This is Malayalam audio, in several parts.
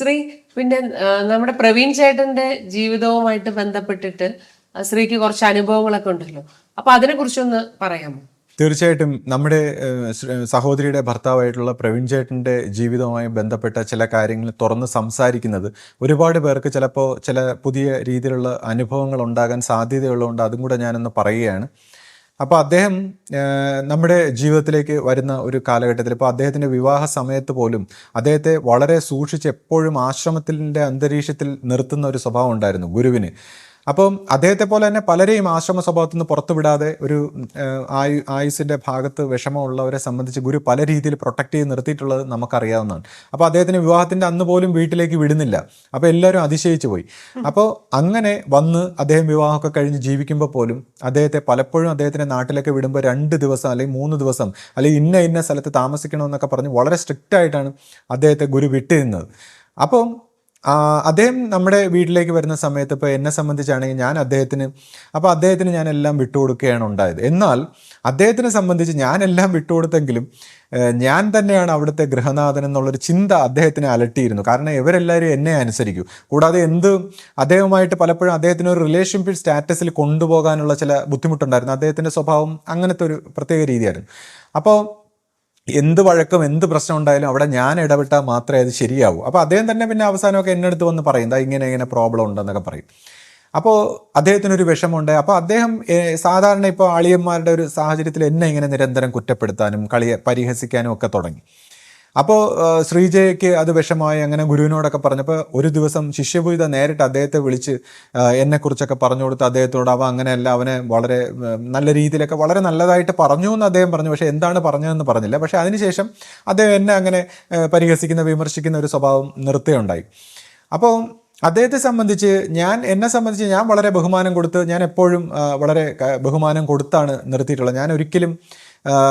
ശ്രീ പിന്നെ നമ്മുടെ പ്രവീൺ ചേട്ടന്റെ ജീവിതവുമായിട്ട് ബന്ധപ്പെട്ടിട്ട് ശ്രീക്ക് കുറച്ച് അനുഭവങ്ങളൊക്കെ ഉണ്ടല്ലോ. അപ്പൊ അതിനെ കുറിച്ചൊന്ന് പറയാമോ? തീർച്ചയായിട്ടും നമ്മുടെ സഹോദരിയുടെ ഭർത്താവായിട്ടുള്ള പ്രവീൺ ചേട്ടന്റെ ജീവിതവുമായി ബന്ധപ്പെട്ട ചില കാര്യങ്ങൾ തുറന്ന് സംസാരിക്കുന്നത് ഒരുപാട് പേർക്ക് ചിലപ്പോൾ ചില പുതിയ രീതിയിലുള്ള അനുഭവങ്ങൾ ഉണ്ടാകാൻ സാധ്യതയുള്ളതുകൊണ്ട് അതും കൂടെ ഞാനൊന്ന് പറയുകയാണ്. അപ്പോൾ അദ്ദേഹം നമ്മുടെ ജീവിതത്തിലേക്ക് വരുന്ന ഒരു കാലഘട്ടത്തിൽ ഇപ്പോൾ അദ്ദേഹത്തിന്റെ വിവാഹ സമയത്ത് പോലും അദ്ദേഹത്തെ വളരെ സൂക്ഷിച്ച് എപ്പോഴും ആശ്രമത്തിന്റെ അന്തരീക്ഷത്തിൽ നിർത്തുന്ന ഒരു സ്വഭാവം ഉണ്ടായിരുന്നു ഗുരുവിന്. അപ്പം അദ്ദേഹത്തെ പോലെ തന്നെ പലരെയും ആശ്രമ സ്വഭാവത്തിൽ നിന്ന് പുറത്തു വിടാതെ ഒരു ആയു ആയുസിന്റെ ഭാഗത്ത് വിഷമമുള്ളവരെ സംബന്ധിച്ച് ഗുരു പല രീതിയിൽ പ്രൊട്ടക്ട് ചെയ്ത് നിർത്തിയിട്ടുള്ളത് നമുക്കറിയാവുന്നതാണ്. അപ്പോൾ അദ്ദേഹത്തിന് വിവാഹത്തിന്റെ അന്ന് പോലും വീട്ടിലേക്ക് വിടുന്നില്ല. അപ്പോൾ എല്ലാവരും അതിശയിച്ചു പോയി. അപ്പോൾ അങ്ങനെ വന്ന് അദ്ദേഹം വിവാഹമൊക്കെ കഴിഞ്ഞ് ജീവിക്കുമ്പോൾ പോലും അദ്ദേഹത്തെ പലപ്പോഴും അദ്ദേഹത്തിന്റെ നാട്ടിലൊക്കെ വിടുമ്പോൾ രണ്ട് ദിവസം അല്ലെങ്കിൽ മൂന്ന് ദിവസം അല്ലെങ്കിൽ ഇന്ന ഇന്ന സ്ഥലത്ത് താമസിക്കണമെന്നൊക്കെ പറഞ്ഞ് വളരെ സ്ട്രിക്റ്റ് ആയിട്ടാണ് അദ്ദേഹത്തെ ഗുരു വിട്ടിരുന്നത്. അപ്പം അദ്ദേഹം നമ്മുടെ വീട്ടിലേക്ക് വരുന്ന സമയത്ത് ഇപ്പോൾ എന്നെ സംബന്ധിച്ചാണെങ്കിൽ ഞാൻ അദ്ദേഹത്തിന് അപ്പോൾ അദ്ദേഹത്തിന് ഞാൻ എല്ലാം വിട്ടുകൊടുക്കുകയാണ് ഉണ്ടായത്. എന്നാൽ അദ്ദേഹത്തിനെ സംബന്ധിച്ച് ഞാൻ എല്ലാം വിട്ടുകൊടുത്തെങ്കിലും ഞാൻ തന്നെയാണ് അവിടുത്തെ ഗൃഹനാഥൻ എന്നുള്ളൊരു ചിന്ത അദ്ദേഹത്തിനെ അലട്ടിയിരുന്നു. കാരണം ഇവരെല്ലാവരും എന്നെ അനുസരിക്കും. കൂടാതെ എന്ത് അദ്ദേഹവുമായിട്ട് പലപ്പോഴും അദ്ദേഹത്തിന് ഒരു റിലേഷൻഷിപ്പ് സ്റ്റാറ്റസിൽ കൊണ്ടുപോകാനുള്ള ചില ബുദ്ധിമുട്ടുണ്ടായിരുന്നു. അദ്ദേഹത്തിന്റെ സ്വഭാവം അങ്ങനത്തെ ഒരു പ്രത്യേക രീതിയായിരുന്നു. അപ്പോൾ എന്ത് വഴക്കും എന്ത് പ്രശ്നം ഉണ്ടായാലും അവിടെ ഞാൻ ഇടപെട്ടാൽ മാത്രമേ അത് ശരിയാവൂ. അപ്പോൾ അദ്ദേഹം തന്നെ പിന്നെ അവസാനമൊക്കെ എന്നെ അടുത്ത് വന്ന് പറയും ഇങ്ങനെ ഇങ്ങനെ പ്രോബ്ലം ഉണ്ടെന്നൊക്കെ പറയും. അപ്പോൾ അദ്ദേഹത്തിനൊരു വിഷമമുണ്ട്. അപ്പോൾ അദ്ദേഹം സാധാരണ ഇപ്പോൾ അളിയന്മാരുടെ ഒരു സാഹചര്യത്തിൽ എന്നെ ഇങ്ങനെ നിരന്തരം കുറ്റപ്പെടുത്താനും കളിയെ പരിഹസിക്കാനും ഒക്കെ തുടങ്ങി. അപ്പോൾ ശ്രീജയ്ക്ക് അത് വിഷമായി അങ്ങനെ ഗുരുവിനോടൊക്കെ പറഞ്ഞപ്പോൾ ഒരു ദിവസം ശിഷ്യപൂജിത നേരിട്ട് അദ്ദേഹത്തെ വിളിച്ച് എന്നെക്കുറിച്ചൊക്കെ പറഞ്ഞു കൊടുത്ത് അദ്ദേഹത്തോട് അവ അങ്ങനെയല്ല അവനെ വളരെ നല്ല രീതിയിലൊക്കെ വളരെ നല്ലതായിട്ട് പറഞ്ഞു എന്ന് അദ്ദേഹം പറഞ്ഞു. പക്ഷേ എന്താണ് പറഞ്ഞതെന്ന് പറഞ്ഞില്ല. പക്ഷേ അതിനുശേഷം അദ്ദേഹം എന്നെ അങ്ങനെ പരിഹസിക്കുന്ന വിമർശിക്കുന്ന ഒരു സ്വഭാവം നിർത്തുകയുണ്ടായി. അപ്പോൾ അദ്ദേഹത്തെ സംബന്ധിച്ച് ഞാൻ എന്നെ സംബന്ധിച്ച് ഞാൻ വളരെ ബഹുമാനം കൊടുത്ത് ഞാൻ എപ്പോഴും വളരെ ബഹുമാനം കൊടുത്താണ് നിർത്തിയിട്ടുള്ളത്. ഞാൻ ഒരിക്കലും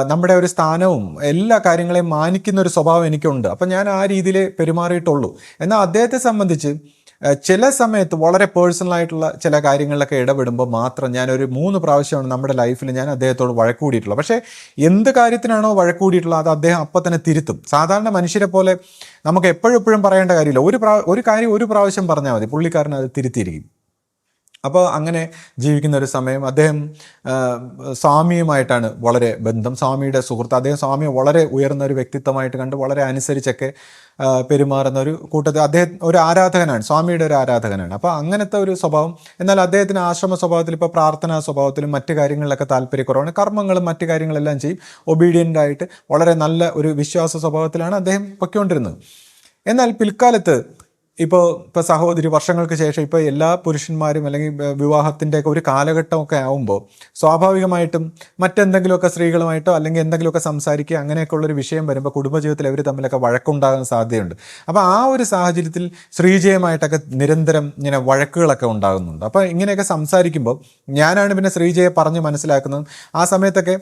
നമ്മുടെ ഒരു സ്ഥാനവും എല്ലാ കാര്യങ്ങളെയും മാനിക്കുന്ന ഒരു സ്വഭാവം എനിക്കുണ്ട്. അപ്പം ഞാൻ ആ രീതിയിൽ പെരുമാറിയിട്ടുള്ളൂ. എന്നാൽ അദ്ദേഹത്തെ സംബന്ധിച്ച് ചില സമയത്ത് വളരെ പേഴ്സണലായിട്ടുള്ള ചില കാര്യങ്ങളിലൊക്കെ ഇടപെടുമ്പോൾ മാത്രം ഞാനൊരു മൂന്ന് പ്രാവശ്യമാണ് നമ്മുടെ ലൈഫിൽ ഞാൻ അദ്ദേഹത്തോട് വഴക്കൂടിയിട്ടുള്ളത്. പക്ഷേ എന്ത് കാര്യത്തിനാണോ വഴക്കൂടിയിട്ടുള്ളത് അത് അദ്ദേഹം അപ്പം തന്നെ തിരുത്തും. സാധാരണ മനുഷ്യരെ പോലെ നമുക്ക് എപ്പോഴും എപ്പോഴും പറയേണ്ട കാര്യമില്ല. ഒരു പ്രാ ഒരു കാര്യം ഒരു പ്രാവശ്യം പറഞ്ഞാൽ മതി. പുള്ളിക്കാരൻ അത് തിരുത്തിയിരിക്കും. അപ്പോൾ അങ്ങനെ ജീവിക്കുന്ന ഒരു സമയം അദ്ദേഹം സ്വാമിയുമായിട്ടാണ് വളരെ ബന്ധം. സ്വാമിയുടെ സുഹൃത്ത് അദ്ദേഹം സ്വാമിയെ വളരെ ഉയർന്ന ഒരു വ്യക്തിത്വമായിട്ട് കണ്ട് വളരെ അനുസരിച്ചൊക്കെ പെരുമാറുന്ന ഒരു കൂട്ടത്തിൽ അദ്ദേഹം ഒരു ആരാധകനാണ് സ്വാമിയുടെ ഒരു ആരാധകനാണ്. അപ്പോൾ അങ്ങനത്തെ ഒരു സ്വഭാവം എന്നാൽ അദ്ദേഹത്തിന് ആശ്രമ സ്വഭാവത്തിൽ ഇപ്പോൾ പ്രാർത്ഥനാ സ്വഭാവത്തിലും മറ്റു കാര്യങ്ങളിലൊക്കെ താല്പര്യക്കുറവാണ്. കർമ്മങ്ങളും മറ്റു കാര്യങ്ങളെല്ലാം ചെയ്യും. ഒബീഡിയന്റ് ആയിട്ട് വളരെ നല്ല ഒരു വിശ്വാസ സ്വഭാവത്തിലാണ് അദ്ദേഹം പൊയ്ക്കൊണ്ടിരുന്നത്. എന്നാൽ പിൽക്കാലത്ത് ഇപ്പോൾ ഇപ്പോൾ സഹോദരി വർഷങ്ങൾക്ക് ശേഷം ഇപ്പോൾ എല്ലാ പുരുഷന്മാരും അല്ലെങ്കിൽ വിവാഹത്തിന്റെ ഒരു കാലഘട്ടമൊക്കെ ആവുമ്പോൾ സ്വാഭാവികമായിട്ടും മറ്റെന്തെങ്കിലുമൊക്കെ സ്ത്രീകളുമായിട്ടോ അല്ലെങ്കിൽ എന്തെങ്കിലുമൊക്കെ സംസാരിക്കുക അങ്ങനെയൊക്കെ ഉള്ളൊരു വിഷയം വരുമ്പോൾ കുടുംബജീവിതത്തിൽ അവർ തമ്മിലൊക്കെ വഴക്കുണ്ടാകാൻ സാധ്യതയുണ്ട്. അപ്പോൾ ആ ഒരു സാഹചര്യത്തിൽ ശ്രീജയമായിട്ടൊക്കെ നിരന്തരം ഇങ്ങനെ വഴക്കുകളൊക്കെ ഉണ്ടാകുന്നുണ്ട്. അപ്പോൾ ഇങ്ങനെയൊക്കെ സംസാരിക്കുമ്പോൾ ഞാനാണ് പിന്നെ ശ്രീജയെ പറഞ്ഞ് മനസ്സിലാക്കുന്നത്. ആ സമയത്തൊക്കെ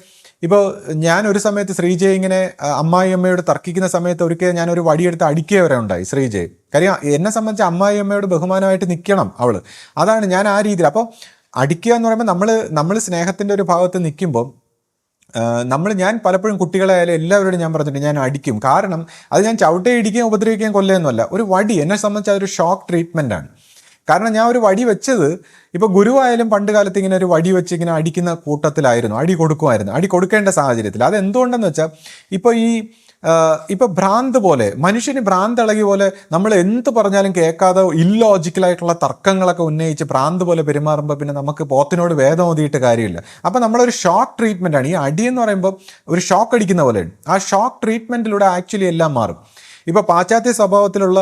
ഇപ്പോൾ ഞാൻ ഒരു സമയത്ത് ശ്രീജയെ ഇങ്ങനെ അമ്മായി അമ്മയോട് തർക്കിക്കുന്ന സമയത്ത് ഒരിക്കൽ ഞാനൊരു വടിയെടുത്ത് അടിക്കുക വരെ ഉണ്ടായി ശ്രീജയെ. കാര്യം എന്നെ സംബന്ധിച്ച് അമ്മായി അമ്മയോട് ബഹുമാനമായിട്ട് നിൽക്കണം അവൾ അതാണ് ഞാൻ ആ രീതിയിൽ. അപ്പോൾ അടിക്കുക എന്ന് പറയുമ്പോൾ നമ്മൾ നമ്മൾ സ്നേഹത്തിന്റെ ഒരു ഭാഗത്ത് നിൽക്കുമ്പോൾ നമ്മൾ ഞാൻ പലപ്പോഴും കുട്ടികളായാലും എല്ലാവരോടും ഞാൻ പറഞ്ഞിട്ടുണ്ട് ഞാൻ അടിക്കും. കാരണം അത് ഞാൻ ചവിട്ടേ ഇടിക്കുകയും ഉപദ്രവിക്കുകയും കൊല്ലുകയെന്നല്ല ഒരു വടി എന്നെ സംബന്ധിച്ച് അതൊരു ഷോക്ക് ട്രീറ്റ്മെന്റ് ആണ്. കാരണം ഞാൻ ഒരു വടി വെച്ചത് ഇപ്പോൾ ഗുരുവായാലും പണ്ട് കാലത്ത് ഇങ്ങനെ ഒരു വടി വെച്ച് ഇങ്ങനെ അടിക്കുന്ന കൂട്ടത്തിലായിരുന്നു. അടി കൊടുക്കുമായിരുന്നു. അടി കൊടുക്കേണ്ട സാഹചര്യത്തിൽ. അത് എന്തുകൊണ്ടെന്ന് വെച്ചാൽ ഇപ്പോൾ ഈ ഇപ്പോൾ ഭ്രാന്ത് പോലെ മനുഷ്യന് ഭ്രാന്ത് ഇളകി പോലെ നമ്മൾ എന്ത് പറഞ്ഞാലും കേൾക്കാതെ ഇല്ലോജിക്കലായിട്ടുള്ള തർക്കങ്ങളൊക്കെ ഉന്നയിച്ച് ഭ്രാന്ത് പോലെ പെരുമാറുമ്പോൾ പിന്നെ നമുക്ക് പോത്തിനോട് വേദം ഓതിയിട്ട് കാര്യമില്ല. അപ്പോൾ നമ്മളൊരു ഷോക്ക് ട്രീറ്റ്മെന്റ് ആണ്. ഈ അടി എന്ന് പറയുമ്പോൾ ഒരു ഷോക്ക് അടിക്കുന്ന പോലെയാണ് ആ ഷോക്ക് ട്രീറ്റ്മെന്റിലൂടെ ആക്ച്വലി എല്ലാം മാറും. ഇപ്പോൾ പാശ്ചാത്യ സ്വഭാവത്തിലുള്ള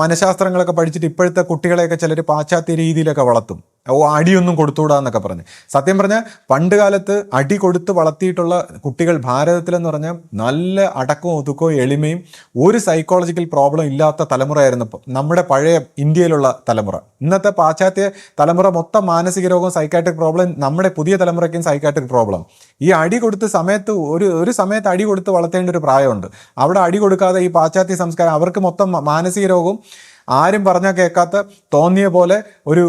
മനഃശാസ്ത്രങ്ങളൊക്കെ പഠിച്ചിട്ട് ഇപ്പോഴത്തെ കുട്ടികളെയൊക്കെ ചിലർ പാശ്ചാത്യ രീതിയിലൊക്കെ വളർത്തും. ഓ അടിയൊന്നും കൊടുത്തുകൂടാ എന്നൊക്കെ പറഞ്ഞ്. സത്യം പറഞ്ഞാൽ പണ്ട് കാലത്ത് അടി കൊടുത്ത് വളർത്തിയിട്ടുള്ള കുട്ടികൾ ഭാരതത്തിലെന്ന് പറഞ്ഞാൽ നല്ല അടക്കവും ഒതുക്കവും എളിമയും ഒരു സൈക്കോളജിക്കൽ പ്രോബ്ലം ഇല്ലാത്ത തലമുറയായിരുന്നു നമ്മുടെ പഴയ ഇന്ത്യയിലുള്ള തലമുറ. ഇന്നത്തെ പാശ്ചാത്യ തലമുറ മൊത്തം മാനസിക രോഗവും സൈക്കാട്രിക് പ്രോബ്ലം നമ്മുടെ പുതിയ തലമുറയ്ക്കും സൈക്കാട്രിക് പ്രോബ്ലം ഈ അടി കൊടുത്ത് സമയത്ത് ഒരു ഒരു സമയത്ത് അടി കൊടുത്ത് വളർത്തേണ്ട ഒരു പ്രായമുണ്ട്. അവിടെ അടി കൊടുക്കാതെ ഈ പാശ്ചാത്യ സംസ്കാരം അവർക്ക് മൊത്തം മാനസിക രോഗവും ആരും പറഞ്ഞാൽ കേൾക്കാത്ത തോന്നിയ പോലെ ഒരു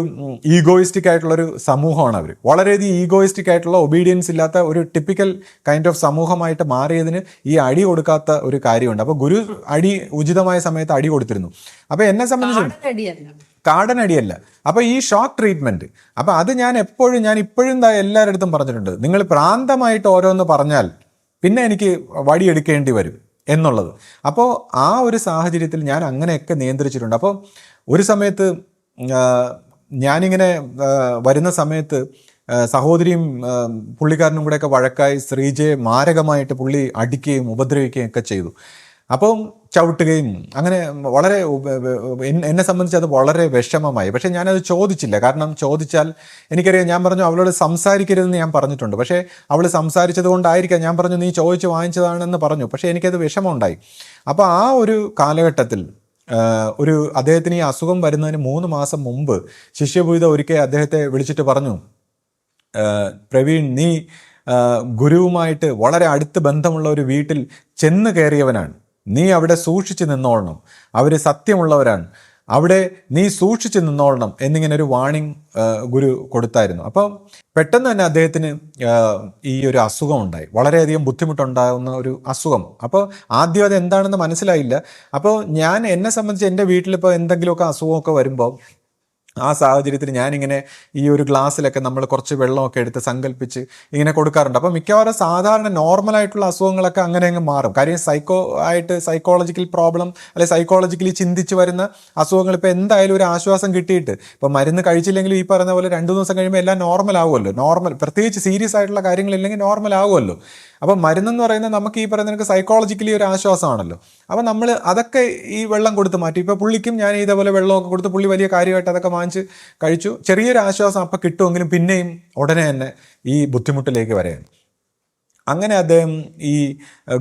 ഈഗോയിസ്റ്റിക് ആയിട്ടുള്ള ഒരു സമൂഹമാണ് അവർ വളരെയധികം ഈഗോയിസ്റ്റിക് ആയിട്ടുള്ള ഒബീഡിയൻസ് ഇല്ലാത്ത ഒരു ടിപ്പിക്കൽ കൈൻഡ് ഓഫ് സമൂഹമായിട്ട് മാറിയതിന് ഈ അടി കൊടുക്കാത്ത ഒരു കാര്യമുണ്ട്. അപ്പോൾ ഗുരു അടി ഉചിതമായ സമയത്ത് അടി കൊടുത്തിരുന്നു. അപ്പോൾ എന്നെ സംബന്ധിച്ച് കാടനടിയല്ല കാടൻ അടിയല്ല. അപ്പൊ ഈ ഷോക്ക് ട്രീറ്റ്മെന്റ് അപ്പൊ അത് ഞാൻ എപ്പോഴും ഞാൻ ഇപ്പോഴും എല്ലാവരുടെ അടുത്തും പറഞ്ഞിട്ടുണ്ട്. നിങ്ങൾ പ്രാന്തമായിട്ട് ഓരോന്ന് പറഞ്ഞാൽ പിന്നെ എനിക്ക് വടിയെടുക്കേണ്ടി വരും. എന്നുള്ളത്. അപ്പോൾ ആ ഒരു സാഹചര്യത്തിൽ ഞാൻ അങ്ങനെയൊക്കെ നിയന്ത്രിച്ചിട്ടുണ്ട്. അപ്പോൾ ഒരു സമയത്ത് ഞാനിങ്ങനെ വരുന്ന സമയത്ത് സഹോദരിയും പുള്ളിക്കാരനും കൂടെയൊക്കെ വഴക്കായി ശ്രീജയെ മാരകമായിട്ട് പുള്ളി അടിക്കുകയും ഉപദ്രവിക്കുകയും ഒക്കെ ചെയ്തു. അപ്പം ചവിട്ടുകയും അങ്ങനെ വളരെ എന്നെ സംബന്ധിച്ച് അത് വളരെ വിഷമമായി. പക്ഷേ ഞാനത് ചോദിച്ചില്ല. കാരണം ചോദിച്ചാൽ എനിക്കറിയാം ഞാൻ പറഞ്ഞു അവളോട് സംസാരിക്കരുതെന്ന് ഞാൻ പറഞ്ഞിട്ടുണ്ട്. പക്ഷേ അവൾ സംസാരിച്ചത് കൊണ്ടായിരിക്കാം ഞാൻ പറഞ്ഞു നീ ചോദിച്ച് വാങ്ങിച്ചതാണെന്ന് പറഞ്ഞു. പക്ഷേ എനിക്കത് വിഷമമുണ്ടായി. അപ്പോൾ ആ ഒരു കാലഘട്ടത്തിൽ ഒരു അദ്ദേഹത്തിന് ഈ അസുഖം വരുന്നതിന് മൂന്ന് മാസം മുമ്പ് ശിഷ്യഭൂത ഒരിക്കൽ അദ്ദേഹത്തെ വിളിച്ചിട്ട് പറഞ്ഞു പ്രവീൺ നീ ഗുരുവുമായിട്ട് വളരെ അടുത്ത് ബന്ധമുള്ള ഒരു വീട്ടിൽ ചെന്ന് കയറിയവനാണ്. നീ അവിടെ സൂക്ഷിച്ചു നിന്നോളണം. അവർ സത്യമുള്ളവരാണ്. അവിടെ നീ സൂക്ഷിച്ചു നിന്നോളണം എന്നിങ്ങനെ ഒരു വാണിംഗ് ഗുരു കൊടുത്തായിരുന്നു. അപ്പോൾ പെട്ടെന്ന് തന്നെ അദ്ദേഹത്തിന് ഈ ഒരു അസുഖം ഉണ്ടായി. വളരെയധികം ബുദ്ധിമുട്ടുണ്ടാകുന്ന ഒരു അസുഖം. അപ്പോൾ ആദ്യം അത് എന്താണെന്ന് മനസ്സിലായില്ല. അപ്പോൾ ഞാൻ എന്നെ സംബന്ധിച്ച് എന്റെ വീട്ടിലിപ്പോൾ എന്തെങ്കിലുമൊക്കെ അസുഖമൊക്കെ വരുമ്പോൾ ആ സാഹചര്യത്തിൽ ഞാനിങ്ങനെ ഈ ഒരു ഗ്ലാസ്സിലൊക്കെ നമ്മൾ കുറച്ച് വെള്ളമൊക്കെ എടുത്ത് സങ്കല്പിച്ച് ഇങ്ങനെ കൊടുക്കാറുണ്ട്. അപ്പോൾ മിക്കവാറും സാധാരണ നോർമലായിട്ടുള്ള അസുഖങ്ങളൊക്കെ അങ്ങനെ അങ്ങ് മാറും. കാര്യം സൈക്കോ ആയിട്ട് സൈക്കോളജിക്കൽ പ്രോബ്ലം അല്ലെങ്കിൽ സൈക്കോളജിക്കലി ചിന്തിച്ച് വരുന്ന അസുഖങ്ങൾ ഇപ്പോൾ എന്തായാലും ഒരു ആശ്വാസം കിട്ടിയിട്ട് ഇപ്പോൾ മരുന്ന് കഴിച്ചില്ലെങ്കിലും ഈ പറയുന്ന പോലെ രണ്ട് ദിവസം കഴിയുമ്പോൾ എല്ലാം നോർമൽ ആവുമല്ലോ. നോർമൽ പ്രത്യേകിച്ച് സീരിയസ് ആയിട്ടുള്ള കാര്യങ്ങളില്ലെങ്കിൽ നോർമൽ ആവുമല്ലോ. അപ്പോൾ മരുന്നെന്ന് പറയുന്നത് നമുക്ക് ഈ പറയുന്ന സൈക്കോളജിക്കലി ഒരു ആശ്വാസമാണല്ലോ. അപ്പം നമ്മൾ അതൊക്കെ ഈ വെള്ളം കൊടുത്ത് മാറ്റി. ഇപ്പോൾ പുള്ളിക്കും ഞാൻ ഇതേപോലെ വെള്ളമൊക്കെ കൊടുത്ത് പുള്ളി വലിയ കാര്യമായിട്ട് അതൊക്കെ വാങ്ങിച്ച് കഴിച്ചു. ചെറിയൊരു ആശ്വാസം അപ്പം കിട്ടുമെങ്കിലും പിന്നെയും ഉടനെ തന്നെ ഈ ബുദ്ധിമുട്ടിലേക്ക് വരെയാണ്. അങ്ങനെ അദ്ദേഹം ഈ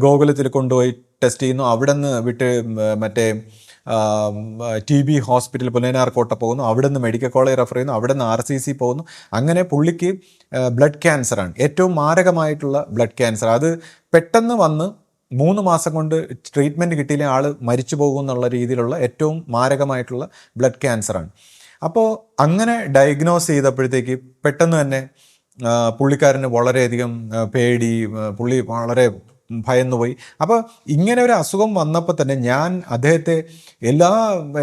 ഗോകുലത്തിൽ കൊണ്ടുപോയി ടെസ്റ്റ് ചെയ്യുന്നു. അവിടെ നിന്ന് വിട്ട് മറ്റേ ടി ബി ഹോസ്പിറ്റൽ പുനേനാർക്കോട്ട പോകുന്നു അവിടെ നിന്ന് മെഡിക്കൽ കോളേജ് റെഫർ ചെയ്യുന്നു അവിടെ നിന്ന് ആർ സി സി പോകുന്നു. അങ്ങനെ പുള്ളിക്ക് ബ്ലഡ് ക്യാൻസറാണ്. ഏറ്റവും മാരകമായിട്ടുള്ള ബ്ലഡ് ക്യാൻസർ. അത് പെട്ടെന്ന് വന്ന് മൂന്ന് മാസം കൊണ്ട് ട്രീറ്റ്മെന്റ് കിട്ടിയില്ല ആൾ മരിച്ചു പോകും എന്നുള്ള രീതിയിലുള്ള ഏറ്റവും മാരകമായിട്ടുള്ള ബ്ലഡ് ക്യാൻസറാണ്. അപ്പോൾ അങ്ങനെ ഡയഗ്നോസ് ചെയ്തപ്പോഴത്തേക്ക് പെട്ടെന്ന് തന്നെ പുള്ളിക്കാരന് വളരെയധികം പേടി പുള്ളി വളരെ ഭയന്നു പോയി അപ്പോൾ ഇങ്ങനെ ഒരു അസുഖം വന്നപ്പോൾ തന്നെ ഞാൻ അദ്ദേഹത്തെ എല്ലാ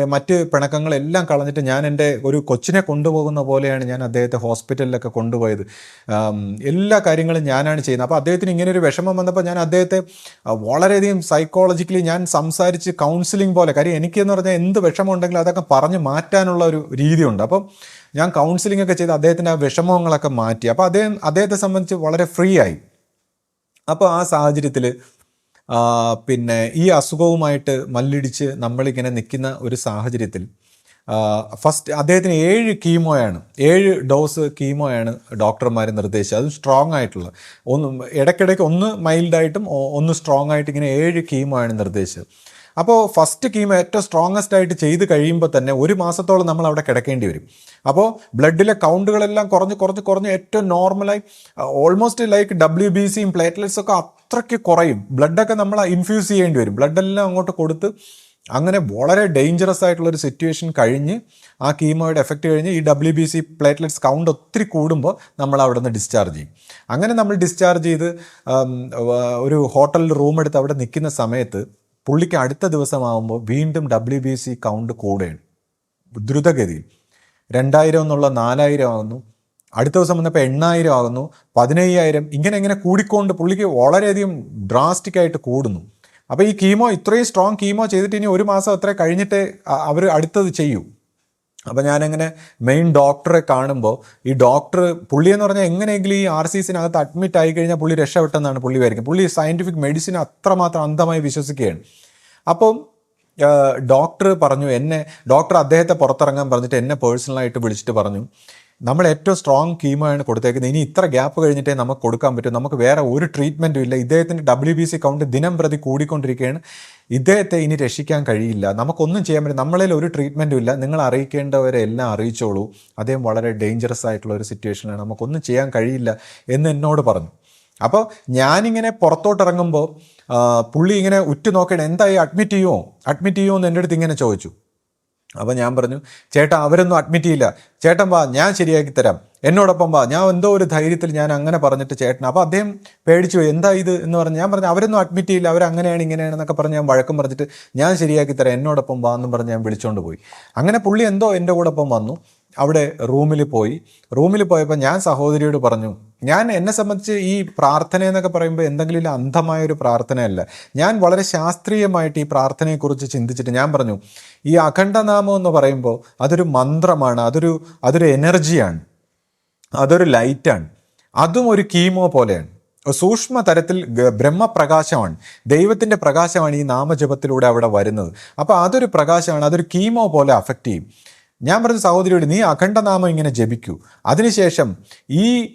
മറ്റ് പിണക്കങ്ങളെല്ലാം കളഞ്ഞിട്ട് ഞാൻ എന്റെ ഒരു കൊച്ചിനെ കൊണ്ടുപോകുന്ന പോലെയാണ് ഞാൻ അദ്ദേഹത്തെ ഹോസ്പിറ്റലിലൊക്കെ കൊണ്ടുപോയത്. എല്ലാ കാര്യങ്ങളും ഞാനാണ് ചെയ്യുന്നത്. അപ്പോൾ അദ്ദേഹത്തിന് ഇങ്ങനെ ഒരു വിഷമം വന്നപ്പോൾ ഞാൻ അദ്ദേഹത്തെ വളരെയധികം സൈക്കോളജിക്കലി ഞാൻ സംസാരിച്ച് കൗൺസിലിംഗ് പോലെ കാര്യം എനിക്കെന്ന് പറഞ്ഞാൽ എന്ത് വിഷമമുണ്ടെങ്കിലും അതൊക്കെ പറഞ്ഞ് മാറ്റാനുള്ള ഒരു രീതിയുണ്ട്. അപ്പം ഞാൻ കൗൺസിലിംഗ് ഒക്കെ ചെയ്ത് അദ്ദേഹത്തിന്റെ ആ വിഷമങ്ങളൊക്കെ മാറ്റി. അപ്പോൾ അദ്ദേഹം അദ്ദേഹത്തെ സംബന്ധിച്ച് വളരെ ഫ്രീ ആയി. അപ്പോൾ ആ സാഹചര്യത്തിൽ പിന്നെ ഈ അസുഖവുമായിട്ട് മല്ലിടിച്ച് നമ്മളിങ്ങനെ നിൽക്കുന്ന ഒരു സാഹചര്യത്തിൽ ഫസ്റ്റ് അദ്ദേഹത്തിന് ഏഴ് കീമോയാണ് ഏഴ് ഡോസ് കീമോയാണ് ഡോക്ടർമാർ നിർദ്ദേശിച്ചത്. അതും സ്ട്രോങ് ആയിട്ടുള്ള ഒന്ന് ഇടയ്ക്കിടയ്ക്ക് ഒന്ന് മൈൽഡായിട്ടും ഒന്ന് സ്ട്രോങ് ആയിട്ട് ഇങ്ങനെ ഏഴ് കീമോയാണ് നിർദ്ദേശിച്ചത്. അപ്പോൾ ഫസ്റ്റ് കീമോ ഏറ്റവും സ്ട്രോങ്ങസ്റ്റ് ആയിട്ട് ചെയ്ത് കഴിയുമ്പോൾ തന്നെ ഒരു മാസത്തോളം നമ്മൾ അവിടെ കിടക്കേണ്ടി വരും. അപ്പോൾ ബ്ലഡിലെ കൗണ്ടുകളെല്ലാം കുറഞ്ഞ് കുറഞ്ഞ് കുറഞ്ഞ് ഏറ്റവും നോർമലായി ഓൾമോസ്റ്റ് ലൈക്ക് ഡബ്ല്യു ബി സിയും പ്ലേറ്റ്ലെറ്റ്സ് ഒക്കെ അത്രയ്ക്ക് കുറയും. ബ്ലഡൊക്കെ നമ്മൾ ഇൻഫ്യൂസ് ചെയ്യേണ്ടി വരും. ബ്ലഡെല്ലാം അങ്ങോട്ട് കൊടുത്ത് അങ്ങനെ വളരെ ഡേഞ്ചറസ് ആയിട്ടുള്ള ഒരു സിറ്റുവേഷൻ കഴിഞ്ഞ് ആ കീമോയുടെ എഫക്റ്റ് കഴിഞ്ഞ് ഈ W B C platelets count ഒത്തിരി കൂടുമ്പോൾ നമ്മൾ അവിടെ നിന്ന് ഡിസ്ചാർജ് ചെയ്യും. അങ്ങനെ നമ്മൾ ഡിസ്ചാർജ് ചെയ്ത് ഒരു ഹോട്ടലിൽ റൂം എടുത്ത് അവിടെ നിൽക്കുന്ന സമയത്ത് പുള്ളിക്ക് അടുത്ത ദിവസമാകുമ്പോൾ വീണ്ടും ഡബ്ല്യു ബി സി കൗണ്ട് കൂടുകയാണ്. ദ്രുതഗതിയിൽ. രണ്ടായിരം എന്നുള്ള നാലായിരം ആകുന്നു അടുത്ത ദിവസം വന്നപ്പോൾ എണ്ണായിരം ആകുന്നു പതിനയ്യായിരം ഇങ്ങനെ ഇങ്ങനെ കൂടിക്കൊണ്ട് പുള്ളിക്ക് വളരെയധികം ഡ്രാസ്റ്റിക്കായിട്ട് കൂടുന്നു. അപ്പോൾ ഈ കീമോ ഇത്രയും സ്ട്രോങ് കീമോ ചെയ്തിട്ട് ഇനി ഒരു മാസം അത്ര കഴിഞ്ഞിട്ട് അവർ അടുത്തത് ചെയ്യൂ. അപ്പോൾ ഞാനങ്ങനെ മെയിൻ ഡോക്ടറെ കാണുമ്പോൾ ഈ ഡോക്ടർ പുള്ളി എന്ന് പറഞ്ഞാൽ എങ്ങനെയെങ്കിലും ഈ ആർ സി സിനകത്ത് അഡ്മിറ്റ് ആയി കഴിഞ്ഞാൽ പുള്ളി രക്ഷപ്പെട്ടെന്നാണ് പുള്ളി വരയ്ക്കുന്നത് പുള്ളി സയന്റിഫിക് മെഡിസിൻ അത്രമാത്രം അന്ധമായി വിശ്വസിക്കുകയാണ്. അപ്പം ഡോക്ടർ പറഞ്ഞു എന്നെ ഡോക്ടർ അദ്ദേഹത്തെ പുറത്തിറങ്ങാൻ പറഞ്ഞിട്ട് എന്നെ പേഴ്സണലായിട്ട് വിളിച്ചിട്ട് പറഞ്ഞു. നമ്മൾ ഏറ്റവും സ്ട്രോങ് കീമോയാണ് കൊടുത്തേക്കുന്നത്. ഇനി ഇത്ര ഗ്യാപ്പ് കഴിഞ്ഞിട്ടേ നമുക്ക് കൊടുക്കാൻ പറ്റും. നമുക്ക് വേറെ ഒരു ട്രീറ്റ്മെന്റും ഇല്ല. ഇദ്ദേഹത്തിന്റെ ഡബ്ല്യു ബി സി കൗണ്ട് ദിനം പ്രതി കൂടിക്കൊണ്ടിരിക്കുകയാണ്. ഇദ്ദേഹത്തെ ഇനി രക്ഷിക്കാൻ കഴിയില്ല. നമുക്കൊന്നും ചെയ്യാൻ പറ്റും നമ്മളിൽ ഒരു ട്രീറ്റ്മെന്റും ഇല്ല. നിങ്ങൾ അറിയിക്കേണ്ടവരെ എല്ലാം അറിയിച്ചോളൂ. അദ്ദേഹം വളരെ ഡേഞ്ചറസ് ആയിട്ടുള്ള ഒരു സിറ്റുവേഷനാണ് നമുക്കൊന്നും ചെയ്യാൻ കഴിയില്ല എന്ന് എന്നോട് പറഞ്ഞു. അപ്പോൾ ഞാനിങ്ങനെ പുറത്തോട്ട് ഇറങ്ങുമ്പോൾ പുള്ളി ഇങ്ങനെ ഉറ്റു നോക്കണം എന്തായി അഡ്മിറ്റ് ചെയ്യുമോ അഡ്മിറ്റ് ചെയ്യുമോ എന്ന് എന്റെ അടുത്ത് ഇങ്ങനെ ചോദിച്ചു. അപ്പോൾ ഞാൻ പറഞ്ഞു ചേട്ടാ അവരൊന്നും അഡ്മിറ്റ് ചെയ്യില്ല. ചേട്ടൻ വാ ഞാൻ ശരിയാക്കി തരാം. എന്നോടൊപ്പം വാ. ഞാൻ എന്തോ ഒരു ധൈര്യത്തിൽ ഞാൻ അങ്ങനെ പറഞ്ഞിട്ട് ചേട്ടൻ അപ്പോൾ അദ്ദേഹം പേടിച്ചു എന്താ ഇത്? എന്ന് പറഞ്ഞു ഞാൻ പറഞ്ഞു അവരൊന്നും അഡ്മിറ്റ് ചെയ്യില്ല. അവരങ്ങനെയാണ് ഇങ്ങനെയാണെന്നൊക്കെ പറഞ്ഞ് ഞാൻ വഴക്കം പറഞ്ഞിട്ട് ഞാൻ ശരിയാക്കി തരാം. എന്നോടൊപ്പം വാ എന്നും പറഞ്ഞ് ഞാൻ വിളിച്ചുകൊണ്ട് പോയി. അങ്ങനെ പുള്ളി എന്തോ എന്റെ കൂടെ ഒപ്പം വന്നു. അവിടെ റൂമിൽ പോയി. റൂമിൽ പോയപ്പോൾ ഞാൻ സഹോദരിയോട് പറഞ്ഞു ഞാൻ എന്നെ സംബന്ധിച്ച് ഈ പ്രാർത്ഥന എന്നൊക്കെ പറയുമ്പോൾ എന്തെങ്കിലും അന്ധമായ ഒരു പ്രാർത്ഥനയല്ല. ഞാൻ വളരെ ശാസ്ത്രീയമായിട്ട് ഈ പ്രാർത്ഥനയെക്കുറിച്ച് ചിന്തിച്ചിട്ട് ഞാൻ പറഞ്ഞു ഈ അഖണ്ഡനാമം എന്ന് പറയുമ്പോൾ അതൊരു മന്ത്രമാണ് അതൊരു അതൊരു എനർജിയാണ് അതൊരു ലൈറ്റാണ് അതും ഒരു കീമോ പോലെയാണ്. സൂക്ഷ്മ തരത്തിൽ ബ്രഹ്മപ്രകാശമാണ് ദൈവത്തിന്റെ പ്രകാശമാണ് ഈ നാമജപത്തിലൂടെ അവിടെ വരുന്നത്. അപ്പോൾ അതൊരു പ്രകാശമാണ് അതൊരു കീമോ പോലെ അഫക്റ്റ് ചെയ്യും. ഞാൻ പറഞ്ഞ സഹോദരിയോട് നീ അഖണ്ഡനാമം ഇങ്ങനെ ജപിക്കൂ. അതിനുശേഷം ഈ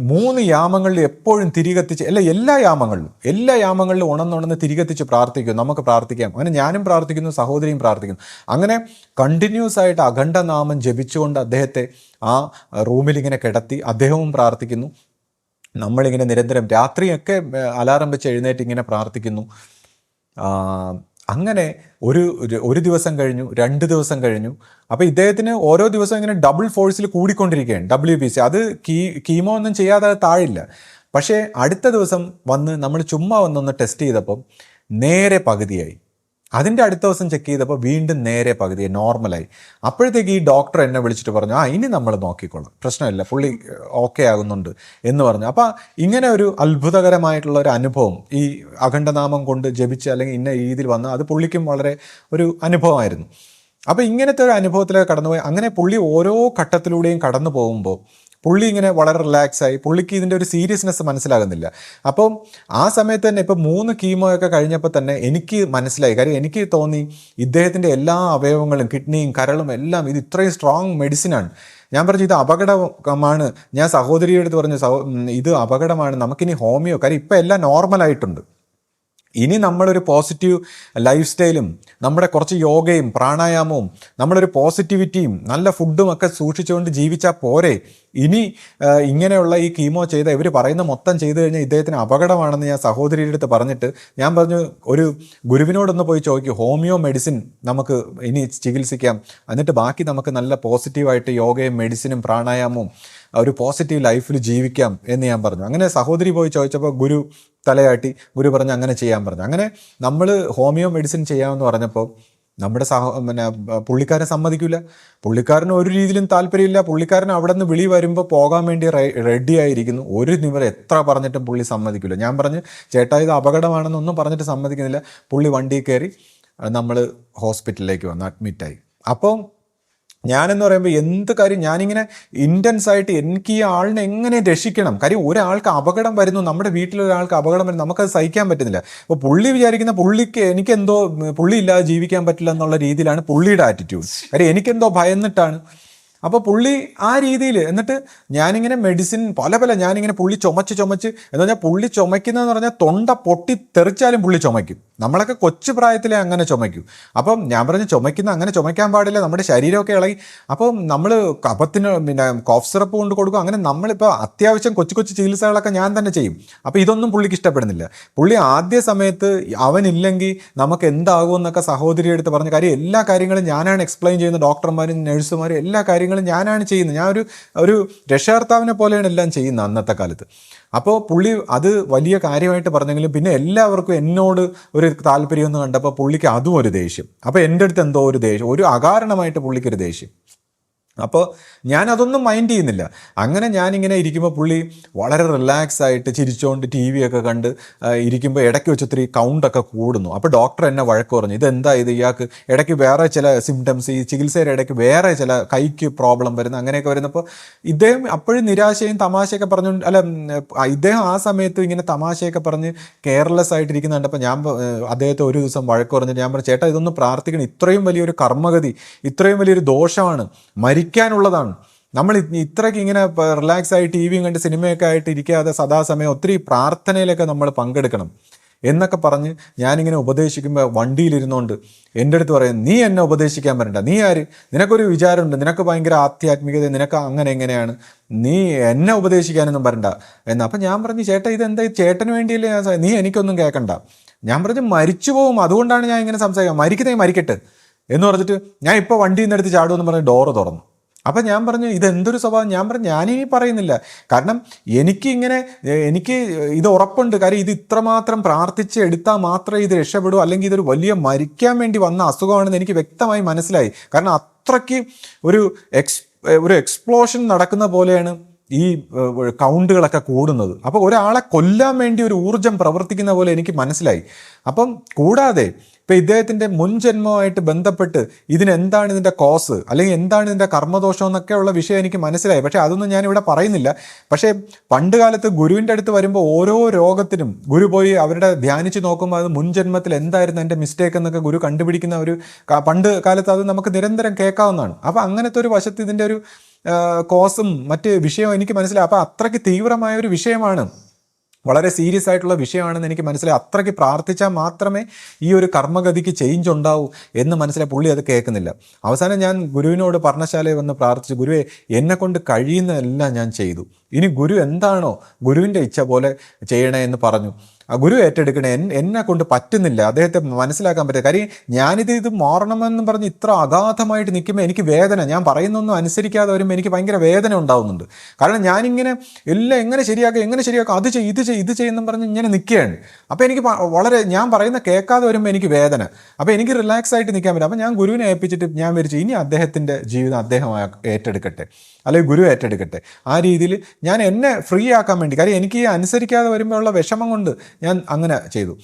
മൂന്ന് യാമങ്ങളിൽ എപ്പോഴും തിരികത്തിച്ച് അല്ല എല്ലാ യാമങ്ങളിലും എല്ലാ യാമങ്ങളിലും ഉണന്നുണന്ന് തിരികത്തിച്ച് പ്രാർത്ഥിക്കും. നമുക്ക് പ്രാർത്ഥിക്കാം. അങ്ങനെ ഞാനും പ്രാർത്ഥിക്കുന്നു സഹോദരിയും പ്രാർത്ഥിക്കുന്നു. അങ്ങനെ കണ്ടിന്യൂസ് ആയിട്ട് അഖണ്ഡനാമം ജപിച്ചുകൊണ്ട് അദ്ദേഹത്തെ ആ റൂമിൽ ഇങ്ങനെ കിടത്തി അദ്ദേഹവും പ്രാർത്ഥിക്കുന്നു. നമ്മളിങ്ങനെ നിരന്തരം രാത്രിയൊക്കെ അലാറം വെച്ച് എഴുന്നേറ്റ് ഇങ്ങനെ പ്രാർത്ഥിക്കുന്നു. അങ്ങനെ ഒരു ഒരു- ദിവസം കഴിഞ്ഞു രണ്ട് ദിവസം കഴിഞ്ഞു. അപ്പോൾ ഇദ്ദേഹത്തിന് ഓരോ ദിവസവും ഇങ്ങനെ ഡബിൾ ഫോഴ്സിൽ കൂടിക്കൊണ്ടിരിക്കുകയാണ് ഡബ്ല്യു ബി സി അത് കീ കീമോ ഒന്നും ചെയ്യാതെ താഴില്ല. പക്ഷേ അടുത്ത ദിവസം വന്ന് നമ്മൾ ചുമ്മാ വന്നൊന്ന് ടെസ്റ്റ് ചെയ്തപ്പം നേരെ പകുതിയായി. അതിന്റെ അടുത്ത ദിവസം ചെക്ക് ചെയ്തപ്പോൾ വീണ്ടും നേരെ പകുതി നോർമലായി അപ്പോഴത്തേക്ക് ഈ ഡോക്ടർ എന്നെ വിളിച്ചിട്ട് പറഞ്ഞു ആ ഇനി നമ്മൾ നോക്കിക്കോളാം. പ്രശ്നമില്ല പുള്ളി ഓക്കെ ആകുന്നുണ്ട് എന്ന് പറഞ്ഞു. അപ്പോൾ ഇങ്ങനെ ഒരു അത്ഭുതകരമായിട്ടുള്ള ഒരു അനുഭവം ഈ അഖണ്ഡനാമം കൊണ്ട് ജപിച്ച് അല്ലെങ്കിൽ ഇന്ന രീതിയിൽ വന്ന അത് പുള്ളിക്കും വളരെ ഒരു അനുഭവമായിരുന്നു. അപ്പോൾ ഇങ്ങനത്തെ ഒരു അനുഭവത്തിലേക്ക് കടന്നുപോയി. അങ്ങനെ പുള്ളി ഓരോ ഘട്ടത്തിലൂടെയും കടന്നു പോകുമ്പോൾ പുള്ളി ഇങ്ങനെ വളരെ റിലാക്സ് ആയി. പുള്ളിക്ക് ഇതിന്റെ ഒരു സീരിയസ്നെസ് മനസ്സിലാകുന്നില്ല. അപ്പം ആ സമയത്ത് തന്നെ ഇപ്പം മൂന്ന് കീമോയൊക്കെ കഴിഞ്ഞപ്പോൾ തന്നെ എനിക്ക് മനസ്സിലായി. കാര്യം എനിക്ക് തോന്നി ഇദ്ദേഹത്തിന്റെ എല്ലാ അവയവങ്ങളും കിഡ്നിയും കരളും എല്ലാം ഇത് ഇത്രയും സ്ട്രോങ് മെഡിസിനാണ് ഞാൻ പറഞ്ഞു ഇത് അപകടമാണ്. ഞാൻ സഹോദരിയുടെ അടുത്ത് പറഞ്ഞു ഇത് അപകടമാണ്. നമുക്കിനി ഹോമിയോ. കാര്യം ഇപ്പം എല്ലാം നോർമലായിട്ടുണ്ട് ഇനി നമ്മളൊരു പോസിറ്റീവ് ലൈഫ് സ്റ്റൈലും നമ്മുടെ കുറച്ച് യോഗയും പ്രാണായാമവും നമ്മളൊരു പോസിറ്റിവിറ്റിയും നല്ല ഫുഡും ഒക്കെ സൂക്ഷിച്ചുകൊണ്ട് ജീവിച്ചാൽ പോരെ. ഇനി ഇങ്ങനെയുള്ള ഈ കീമോ ചെയ്ത ഇവർ പറയുന്ന മൊത്തം ചെയ്തു കഴിഞ്ഞാൽ ഇദ്ദേഹത്തിന് അപകടമാണെന്ന് ഞാൻ സഹോദരിയുടെ അടുത്ത് പറഞ്ഞിട്ട് ഞാൻ പറഞ്ഞു ഒരു ഗുരുവിനോടൊന്ന് പോയി ചോദിക്കും ഹോമിയോ മെഡിസിൻ നമുക്ക് ഇനി ചികിത്സിക്കാം. എന്നിട്ട് ബാക്കി നമുക്ക് നല്ല പോസിറ്റീവായിട്ട് യോഗയും മെഡിസിനും പ്രാണായാമവും ഒരു പോസിറ്റീവ് ലൈഫിൽ ജീവിക്കാം എന്ന് ഞാൻ പറഞ്ഞു. അങ്ങനെ സഹോദരി പോയി ചോദിച്ചപ്പോൾ ഗുരു തലയാട്ടി ഗുരു പറഞ്ഞു അങ്ങനെ ചെയ്യാൻ പറഞ്ഞു. അങ്ങനെ നമ്മൾ ഹോമിയോ മെഡിസിൻ ചെയ്യാമെന്ന് പറഞ്ഞപ്പോൾ നമ്മുടെ സഹ പിന്നെ പുള്ളിക്കാരൻ സമ്മതിക്കില്ല പുള്ളിക്കാരന് ഒരു രീതിയിലും താല്പര്യമില്ല. പുള്ളിക്കാരൻ അവിടെ നിന്ന് വിളി വരുമ്പോൾ പോകാൻ വേണ്ടി റെഡി ആയിരിക്കുന്നു. ഒരു നിവർ എത്ര പറഞ്ഞിട്ടും പുള്ളി സമ്മതിക്കില്ല ഞാൻ പറഞ്ഞ് ചേട്ടാ ഇത് അപകടമാണെന്നൊന്നും പറഞ്ഞിട്ട് സമ്മതിക്കുന്നില്ല. പുള്ളി വണ്ടിയിൽ കയറി നമ്മൾ ഹോസ്പിറ്റലിലേക്ക് വന്ന് അഡ്മിറ്റായി അപ്പോൾ ഞാനെന്ന് പറയുമ്പോൾ എന്ത് കാര്യം? ഞാനിങ്ങനെ ഇന്റൻസ് ആയിട്ട് എനിക്ക് ഈ ആളിനെ എങ്ങനെ രക്ഷിക്കണം? കാര്യം ഒരാൾക്ക് അപകടം വരുന്നു. നമ്മുടെ വീട്ടിലൊരാൾക്ക് അപകടം വരുന്നു. നമുക്കത് സഹിക്കാൻ പറ്റുന്നില്ല. അപ്പോൾ പുള്ളി വിചാരിക്കുന്ന പുള്ളിക്ക് എനിക്കെന്തോ പുള്ളി ഇല്ലാതെ ജീവിക്കാൻ പറ്റില്ല എന്നുള്ള രീതിയിലാണ് പുള്ളിയുടെ ആറ്റിറ്റ്യൂഡ് കാര്യം എനിക്കെന്തോ ഭയന്നിട്ടാണ്. അപ്പോൾ പുള്ളി ആ രീതിയിൽ എന്നിട്ട് ഞാനിങ്ങനെ മെഡിസിൻ പല പല ഞാനിങ്ങനെ പുള്ളി ചുമച്ച് ചുമച്ച് എന്ന് പറഞ്ഞാൽ പുള്ളി ചുമക്കുന്നതെന്ന് പറഞ്ഞാൽ തൊണ്ട പൊട്ടി തെറിച്ചാലും പുള്ളി ചുമയ്ക്കും. നമ്മളൊക്കെ കൊച്ചു പ്രായത്തിലെ അങ്ങനെ ചുമയ്ക്കും. അപ്പം ഞാൻ പറഞ്ഞു ചുമയ്ക്കുന്ന അങ്ങനെ ചുമയ്ക്കാൻ പാടില്ല നമ്മുടെ ശരീരമൊക്കെ ഇളകി. അപ്പം നമ്മൾ കഫത്തിന് പിന്നെ കോഫ് സിറപ്പ് കൊണ്ട് കൊടുക്കും. അങ്ങനെ നമ്മളിപ്പോൾ അത്യാവശ്യം കൊച്ചു കൊച്ചു ചികിത്സകളൊക്കെ ഞാൻ തന്നെ ചെയ്യും. അപ്പോൾ ഇതൊന്നും പുള്ളിക്ക് ഇഷ്ടപ്പെടുന്നില്ല. പുള്ളി ആദ്യ സമയത്ത് അവനില്ലെങ്കിൽ നമുക്ക് എന്താകും എന്നൊക്കെ സഹോദരി എടുത്ത് പറഞ്ഞ കാര്യം എല്ലാ കാര്യങ്ങളും ഞാനാണ് എക്സ്പ്ലെയിൻ ചെയ്യുന്നത്. ഡോക്ടർമാരും നഴ്സുമാരും എല്ലാ കാര്യങ്ങളും ഞാനാണ് ചെയ്യുന്നത്. ഞാൻ ഒരു ഒരു രക്ഷകർത്താവിനെ പോലെയാണ് എല്ലാം ചെയ്യുന്നത് അന്നത്തെ കാലത്ത്. അപ്പോൾ പുള്ളി അത് വലിയ കാര്യമായിട്ട് പറഞ്ഞെങ്കിലും പിന്നെ എല്ലാവർക്കും എന്നോട് ഒരു താല്പര്യം കണ്ടപ്പോൾ പുള്ളിക്ക് അതും ഒരു ദേഷ്യം. അപ്പോൾ എന്റെ അടുത്ത് എന്തോ ഒരു ദേഷ്യം ഒരു അകാരണമായിട്ട് പുള്ളിക്കൊരു ദേഷ്യം. അപ്പോൾ ഞാൻ അതൊന്നും മൈൻഡ് ചെയ്യുന്നില്ല. അങ്ങനെ ഞാനിങ്ങനെ ഇരിക്കുമ്പോൾ പുള്ളി വളരെ റിലാക്സ് ആയിട്ട് ചിരിച്ചുകൊണ്ട് ടി വി ഒക്കെ കണ്ട് ഇരിക്കുമ്പോൾ ഇടയ്ക്ക് വെച്ച് ഒത്തിരി കൗണ്ടൊക്കെ കൂടുന്നു. അപ്പോൾ ഡോക്ടർ എന്നെ വഴക്ക് പറഞ്ഞു ഇതെന്താ ഇത്? ഇയാൾക്ക് ഇടയ്ക്ക് വേറെ ചില സിംറ്റംസ് ഈ ചികിത്സയുടെ ഇടയ്ക്ക് വേറെ ചില കൈക്ക് പ്രോബ്ലം വരുന്നു അങ്ങനെയൊക്കെ വരുന്നപ്പോൾ ഇദ്ദേഹം അപ്പോഴും നിരാശയും തമാശയൊക്കെ പറഞ്ഞു അല്ല ഇദ്ദേഹം ആ സമയത്ത് ഇങ്ങനെ തമാശയൊക്കെ പറഞ്ഞ് കെയർലെസ് ആയിട്ടിരിക്കുന്ന കണ്ടപ്പോൾ ഞാൻ അദ്ദേഹത്തെ ഒരു ദിവസം വഴക്ക് പറഞ്ഞിട്ട് ഞാൻ പറഞ്ഞു ചേട്ടാ ഇതൊന്നും പ്രാർത്ഥിക്കണം. ഇത്രയും വലിയൊരു കർമ്മഗതി ഇത്രയും വലിയൊരു ദോഷമാണ്. മരിക്കാനുള്ളതാണ് നമ്മൾ ഇത്രയ്ക്ക് ഇങ്ങനെ റിലാക്സ് ആയി ടി വിയും കണ്ട് സിനിമയൊക്കെ ആയിട്ട് ഇരിക്കാതെ സദാസമയം ഒത്തിരി പ്രാർത്ഥനയിലൊക്കെ നമ്മൾ പങ്കെടുക്കണം എന്നൊക്കെ പറഞ്ഞ് ഞാനിങ്ങനെ ഉപദേശിക്കുമ്പോൾ വണ്ടിയിലിരുന്നുകൊണ്ട് എന്റെ അടുത്ത് പറയും നീ എന്നെ ഉപദേശിക്കാൻ വരണ്ട. നീ ആര്? നിനക്കൊരു വിചാരമുണ്ട്. നിനക്ക് ഭയങ്കര ആധ്യാത്മികത. നിനക്ക് അങ്ങനെ എങ്ങനെയാണ്? നീ എന്നെ ഉപദേശിക്കാനൊന്നും വരണ്ട. എന്ന് അപ്പം ഞാൻ പറഞ്ഞു ചേട്ടാ ഇതെന്താ? ഇത് ചേട്ടന് വേണ്ടിയല്ലേ ഞാൻ നീ എനിക്കൊന്നും കേൾക്കണ്ട ഞാൻ പറഞ്ഞു മരിച്ചു പോകും അതുകൊണ്ടാണ് ഞാൻ ഇങ്ങനെ സംസാരിക്കുക മരിക്കുന്നേ മരിക്കട്ടെ. എന്ന് പറഞ്ഞിട്ട് ഞാൻ ഇപ്പോൾ വണ്ടിയിൽ നിന്ന് എടുത്ത് ചാടുമെന്ന് പറഞ്ഞ് ഡോറ് തുറന്നു. അപ്പം ഞാൻ പറഞ്ഞു ഇതെന്തൊരു സ്വഭാവം? ഞാൻ പറഞ്ഞു ഞാനിനി പറയുന്നില്ല. കാരണം എനിക്ക് ഇങ്ങനെ എനിക്ക് ഇത് ഉറപ്പുണ്ട്. കാര്യം ഇത് ഇത്രമാത്രം പ്രാർത്ഥിച്ച് എടുത്താൽ മാത്രമേ ഇത് രക്ഷപ്പെടൂ. അല്ലെങ്കിൽ ഇതൊരു വലിയ മരിക്കാൻ വേണ്ടി വന്ന അസുഖമാണെന്ന് എനിക്ക് വ്യക്തമായി മനസ്സിലായി. കാരണം അത്രയ്ക്ക് ഒരു എക്സ് ഒരു എക്സ്പ്ലോഷൻ നടക്കുന്ന പോലെയാണ് ഈ കൗണ്ടുകളൊക്കെ കൂടുന്നത്. അപ്പോൾ ഒരാളെ കൊല്ലാൻ വേണ്ടി ഒരു ഊർജം പ്രവർത്തിക്കുന്ന പോലെ എനിക്ക് മനസ്സിലായി. അപ്പം കൂടാതെ ഇപ്പം ഇദ്ദേഹത്തിന്റെ മുൻ ജന്മവുമായിട്ട് ബന്ധപ്പെട്ട് ഇതിനെന്താണ് ഇതിന്റെ കോസ്? അല്ലെങ്കിൽ എന്താണ് ഇതിന്റെ കർമ്മദോഷം എന്നൊക്കെയുള്ള വിഷയം എനിക്ക് മനസ്സിലായി. പക്ഷേ അതൊന്നും ഞാനിവിടെ പറയുന്നില്ല. പക്ഷേ പണ്ട് കാലത്ത് ഗുരുവിന്റെ അടുത്ത് വരുമ്പോൾ ഓരോ രോഗത്തിനും ഗുരു പോയി അവരുടെ ധ്യാനിച്ച് നോക്കുമ്പോൾ അത് മുൻ ജന്മത്തിൽ എന്തായിരുന്നു എന്റെ മിസ്റ്റേക്ക് എന്നൊക്കെ ഗുരു കണ്ടുപിടിക്കുന്ന ഒരു പണ്ട് കാലത്ത് അത് നമുക്ക് നിരന്തരം കേൾക്കാവുന്നതാണ്. അപ്പോൾ അങ്ങനത്തെ ഒരു വശത്ത് ഇതിന്റെ ഒരു കോസും മറ്റ് വിഷയവും എനിക്ക് മനസ്സിലായി. അപ്പോൾ അത്രയ്ക്ക് തീവ്രമായ ഒരു വിഷയമാണ് വളരെ സീരിയസ് ആയിട്ടുള്ള വിഷയമാണെന്ന് എനിക്ക് മനസ്സിലായി. അത്രയ്ക്ക് പ്രാർത്ഥിച്ചാൽ മാത്രമേ ഈ ഒരു കർമ്മഗതിക്ക് ചേഞ്ച് ഉണ്ടാവൂ എന്ന് മനസ്സിലായി. പുള്ളി അത് കേൾക്കുന്നില്ല. അവസാനം ഞാൻ ഗുരുവിനോട് പർണശാലയിൽ വന്ന് പ്രാർത്ഥിച്ചു ഗുരുവെ എന്നെ കൊണ്ട് കഴിയുന്നതെല്ലാം ഞാൻ ചെയ്തു. ഇനി ഗുരു എന്താണോ ഗുരുവിന്റെ ഇച്ഛ പോലെ ചെയ്യണേ എന്ന് പറഞ്ഞു. ഗുരു ഏറ്റെടുക്കണേ. എന്നെ കൊണ്ട് പറ്റുന്നില്ല. അദ്ദേഹത്തെ മനസ്സിലാക്കാൻ പറ്റില്ല. കാര്യം ഞാനിത് ഇത് മാറണമെന്ന് പറഞ്ഞ് ഇത്ര അഗാധമായിട്ട് നിൽക്കുമ്പോൾ എനിക്ക് വേദന. ഞാൻ പറയുന്നൊന്നും അനുസരിക്കാതെ വരുമ്പോൾ എനിക്ക് ഭയങ്കര വേദന ഉണ്ടാവുന്നുണ്ട്. കാരണം ഞാനിങ്ങനെ എല്ലാം എങ്ങനെ ശരിയാക്കുക എങ്ങനെ ശരിയാക്കുക അത് ചെയ്യും ഇത് ചെയ്യും ഇത് ചെയ്യുമെന്നും പറഞ്ഞ് ഇങ്ങനെ നിൽക്കുകയാണ്. അപ്പോൾ എനിക്ക് വളരെ ഞാൻ പറയുന്ന കേൾക്കാതെ വരുമ്പോൾ എനിക്ക് വേദന. അപ്പോൾ എനിക്ക് റിലാക്സ് ആയിട്ട് നിൽക്കാൻ പറ്റും അപ്പോൾ ഞാൻ ഗുരുവിനെ ഏൽപ്പിച്ചിട്ട് ഞാൻ വിരിച്ചു ഇനി അദ്ദേഹത്തിന്റെ ജീവിതം അദ്ദേഹം ഏറ്റെടുക്കട്ടെ. അല്ലെങ്കിൽ ഗുരു ഏറ്റെടുക്കട്ടെ. ആ രീതിയിൽ ഞാൻ എന്നെ ഫ്രീ ആക്കാൻ വേണ്ടി. കാര്യം എനിക്ക് അനുസരിക്കാതെ വരുമ്പോഴുള്ള വിഷമം കൊണ്ട് ഞാൻ അങ്ങനെ ചെയ്തു.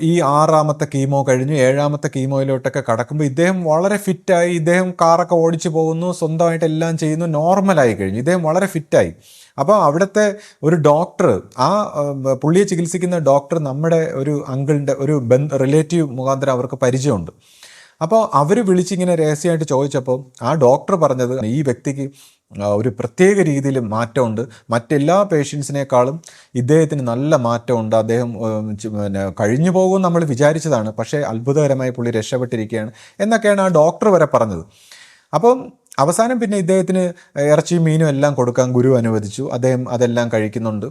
ഈ ആറാമത്തെ കീമോ കഴിഞ്ഞു. ഏഴാമത്തെ കീമോയിലോട്ടൊക്കെ കടക്കുമ്പോൾ ഇദ്ദേഹം വളരെ ഫിറ്റായി ഇദ്ദേഹം കാറൊക്കെ ഓടിച്ചു പോകുന്നു സ്വന്തമായിട്ട് എല്ലാം ചെയ്യുന്നു നോർമലായി കഴിഞ്ഞു. ഇദ്ദേഹം വളരെ ഫിറ്റായി. അപ്പോൾ അവിടുത്തെ ഒരു ഡോക്ടർ ആ പുള്ളിയെ ചികിത്സിക്കുന്ന ഡോക്ടർ നമ്മുടെ ഒരു അങ്കിളിന്റെ ഒരു ബന്ധ റിലേറ്റീവ് മുഖാന്തരം അവർക്ക് പരിചയമുണ്ട്. അപ്പോൾ അവർ വിളിച്ചിങ്ങനെ രഹസ്യമായിട്ട് ചോദിച്ചപ്പോൾ ആ ഡോക്ടർ പറഞ്ഞത് ഈ വ്യക്തിക്ക് ഒരു പ്രത്യേക രീതിയിൽ മാറ്റമുണ്ട്. മറ്റെല്ലാ പേഷ്യൻസിനേക്കാളും ഇദ്ദേഹത്തിന് നല്ല മാറ്റമുണ്ട്. അദ്ദേഹം പിന്നെ കഴിഞ്ഞു പോകും നമ്മൾ വിചാരിച്ചതാണ്. പക്ഷേ അത്ഭുതകരമായി പുള്ളി രക്ഷപ്പെട്ടിരിക്കുകയാണ് എന്നൊക്കെയാണ് ആ ഡോക്ടർ വരെ പറഞ്ഞത്. അപ്പം അവസാനം പിന്നെ ഇദ്ദേഹത്തിന് ഇറച്ചിയും മീനും എല്ലാം കൊടുക്കാൻ ഗുരു അനുവദിച്ചു. അദ്ദേഹം അതെല്ലാം കഴിക്കുന്നുണ്ട്.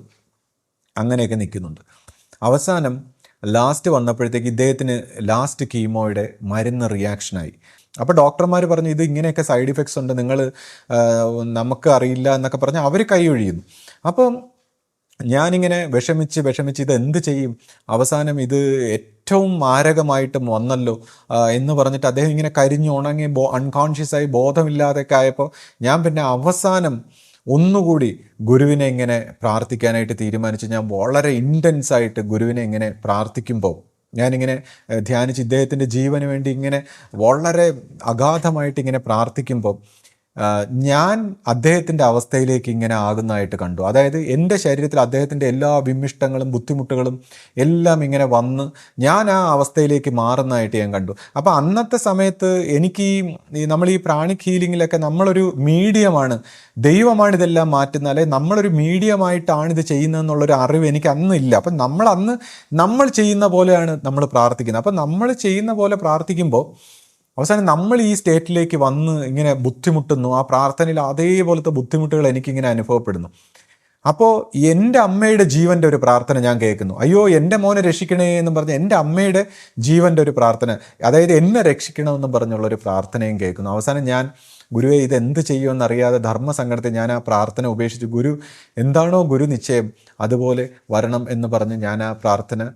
അങ്ങനെയൊക്കെ നിൽക്കുന്നുണ്ട്. അവസാനം ലാസ്റ്റ് വന്നപ്പോഴത്തേക്ക് ഇദ്ദേഹത്തിന് ലാസ്റ്റ് കീമോയുടെ മരുന്ന് റിയാക്ഷനായി അപ്പോൾ ഡോക്ടർമാർ പറഞ്ഞു ഇത് ഇങ്ങനെയൊക്കെ സൈഡ് ഇഫക്ട്സ് ഉണ്ട്. നിങ്ങൾ നമുക്ക് അറിയില്ല എന്നൊക്കെ പറഞ്ഞ് അവർ കൈ ഒഴിയുന്നു. അപ്പം ഞാനിങ്ങനെ വിഷമിച്ച് വിഷമിച്ച് ഇത് എന്ത് ചെയ്യും? അവസാനം ഇത് ഏറ്റവും മാരകമായിട്ടും വന്നല്ലോ എന്ന് പറഞ്ഞിട്ട് അദ്ദേഹം ഇങ്ങനെ കരിഞ്ഞു ഉണങ്ങി ബോ അൺകോൺഷ്യസായി ബോധമില്ലാതെയൊക്കെ ആയപ്പോൾ ഞാൻ പിന്നെ അവസാനം ഒന്നുകൂടി ഗുരുവിനെ ഇങ്ങനെ പ്രാർത്ഥിക്കാനായിട്ട് തീരുമാനിച്ചു ഞാൻ വളരെ ഇന്റൻസായിട്ട് ഗുരുവിനെ ഇങ്ങനെ പ്രാർത്ഥിക്കുമ്പോൾ ഞാനിങ്ങനെ ധ്യാനിച്ച് ഇദ്ദേഹത്തിന്റെ ജീവന് വേണ്ടി ഇങ്ങനെ വളരെ അഗാധമായിട്ട് ഇങ്ങനെ പ്രാർത്ഥിക്കുമ്പോൾ ഞാൻ അദ്ദേഹത്തിന്റെ അവസ്ഥയിലേക്ക് ഇങ്ങനെ ആകുന്നതായിട്ട് കണ്ടു. അതായത് എന്റെ ശരീരത്തിൽ അദ്ദേഹത്തിന്റെ എല്ലാ വിമിഷ്ടങ്ങളും ബുദ്ധിമുട്ടുകളും എല്ലാം ഇങ്ങനെ വന്ന് ഞാൻ ആ അവസ്ഥയിലേക്ക് മാറുന്നതായിട്ട് ഞാൻ കണ്ടു. അപ്പോൾ അന്നത്തെ സമയത്ത് എനിക്ക് ഈ നമ്മൾ ഈ പ്രാണിക് ഹീലിങ്ങിലൊക്കെ നമ്മളൊരു മീഡിയമാണ്. ദൈവമാണ് ഇതെല്ലാം മാറ്റുന്നത്. അല്ലെ നമ്മളൊരു മീഡിയമായിട്ടാണ് ഇത് ചെയ്യുന്നതെന്നുള്ളൊരു അറിവ് എനിക്ക് അന്നില്ല അപ്പം നമ്മൾ അന്ന് നമ്മൾ ചെയ്യുന്ന പോലെയാണ് നമ്മൾ പ്രാർത്ഥിക്കുന്നത്. അപ്പം നമ്മൾ ചെയ്യുന്ന പോലെ പ്രാർത്ഥിക്കുമ്പോൾ അവസാനം നമ്മൾ ഈ സ്റ്റേറ്റിലേക്ക് വന്ന് ഇങ്ങനെ ബുദ്ധിമുട്ടുന്നു ആ പ്രാർത്ഥനയിൽ അതേപോലത്തെ ബുദ്ധിമുട്ടുകൾ എനിക്കിങ്ങനെ അനുഭവപ്പെടുന്നു. അപ്പോൾ എന്റെ അമ്മയുടെ ജീവന്റെ ഒരു പ്രാർത്ഥന ഞാൻ കേൾക്കുന്നു. അയ്യോ എന്റെ മോനെ രക്ഷിക്കണേ എന്ന് പറഞ്ഞ് എന്റെ അമ്മയുടെ ജീവന്റെ ഒരു പ്രാർത്ഥന അതായത് എന്നെ രക്ഷിക്കണമെന്ന് പറഞ്ഞുള്ള ഒരു പ്രാർത്ഥനയും കേൾക്കുന്നു. അവസാനം ഞാൻ ഗുരുവെ ഇത് എന്ത് ചെയ്യുമെന്നറിയാതെ ധർമ്മസങ്കടത്തെ ഞാൻ ആ പ്രാർത്ഥന ഉപേക്ഷിച്ചു. ഗുരു എന്താണോ ഗുരു നിശ്ചയം അതുപോലെ വരണം എന്ന് പറഞ്ഞ് ഞാൻ ആ പ്രാർത്ഥന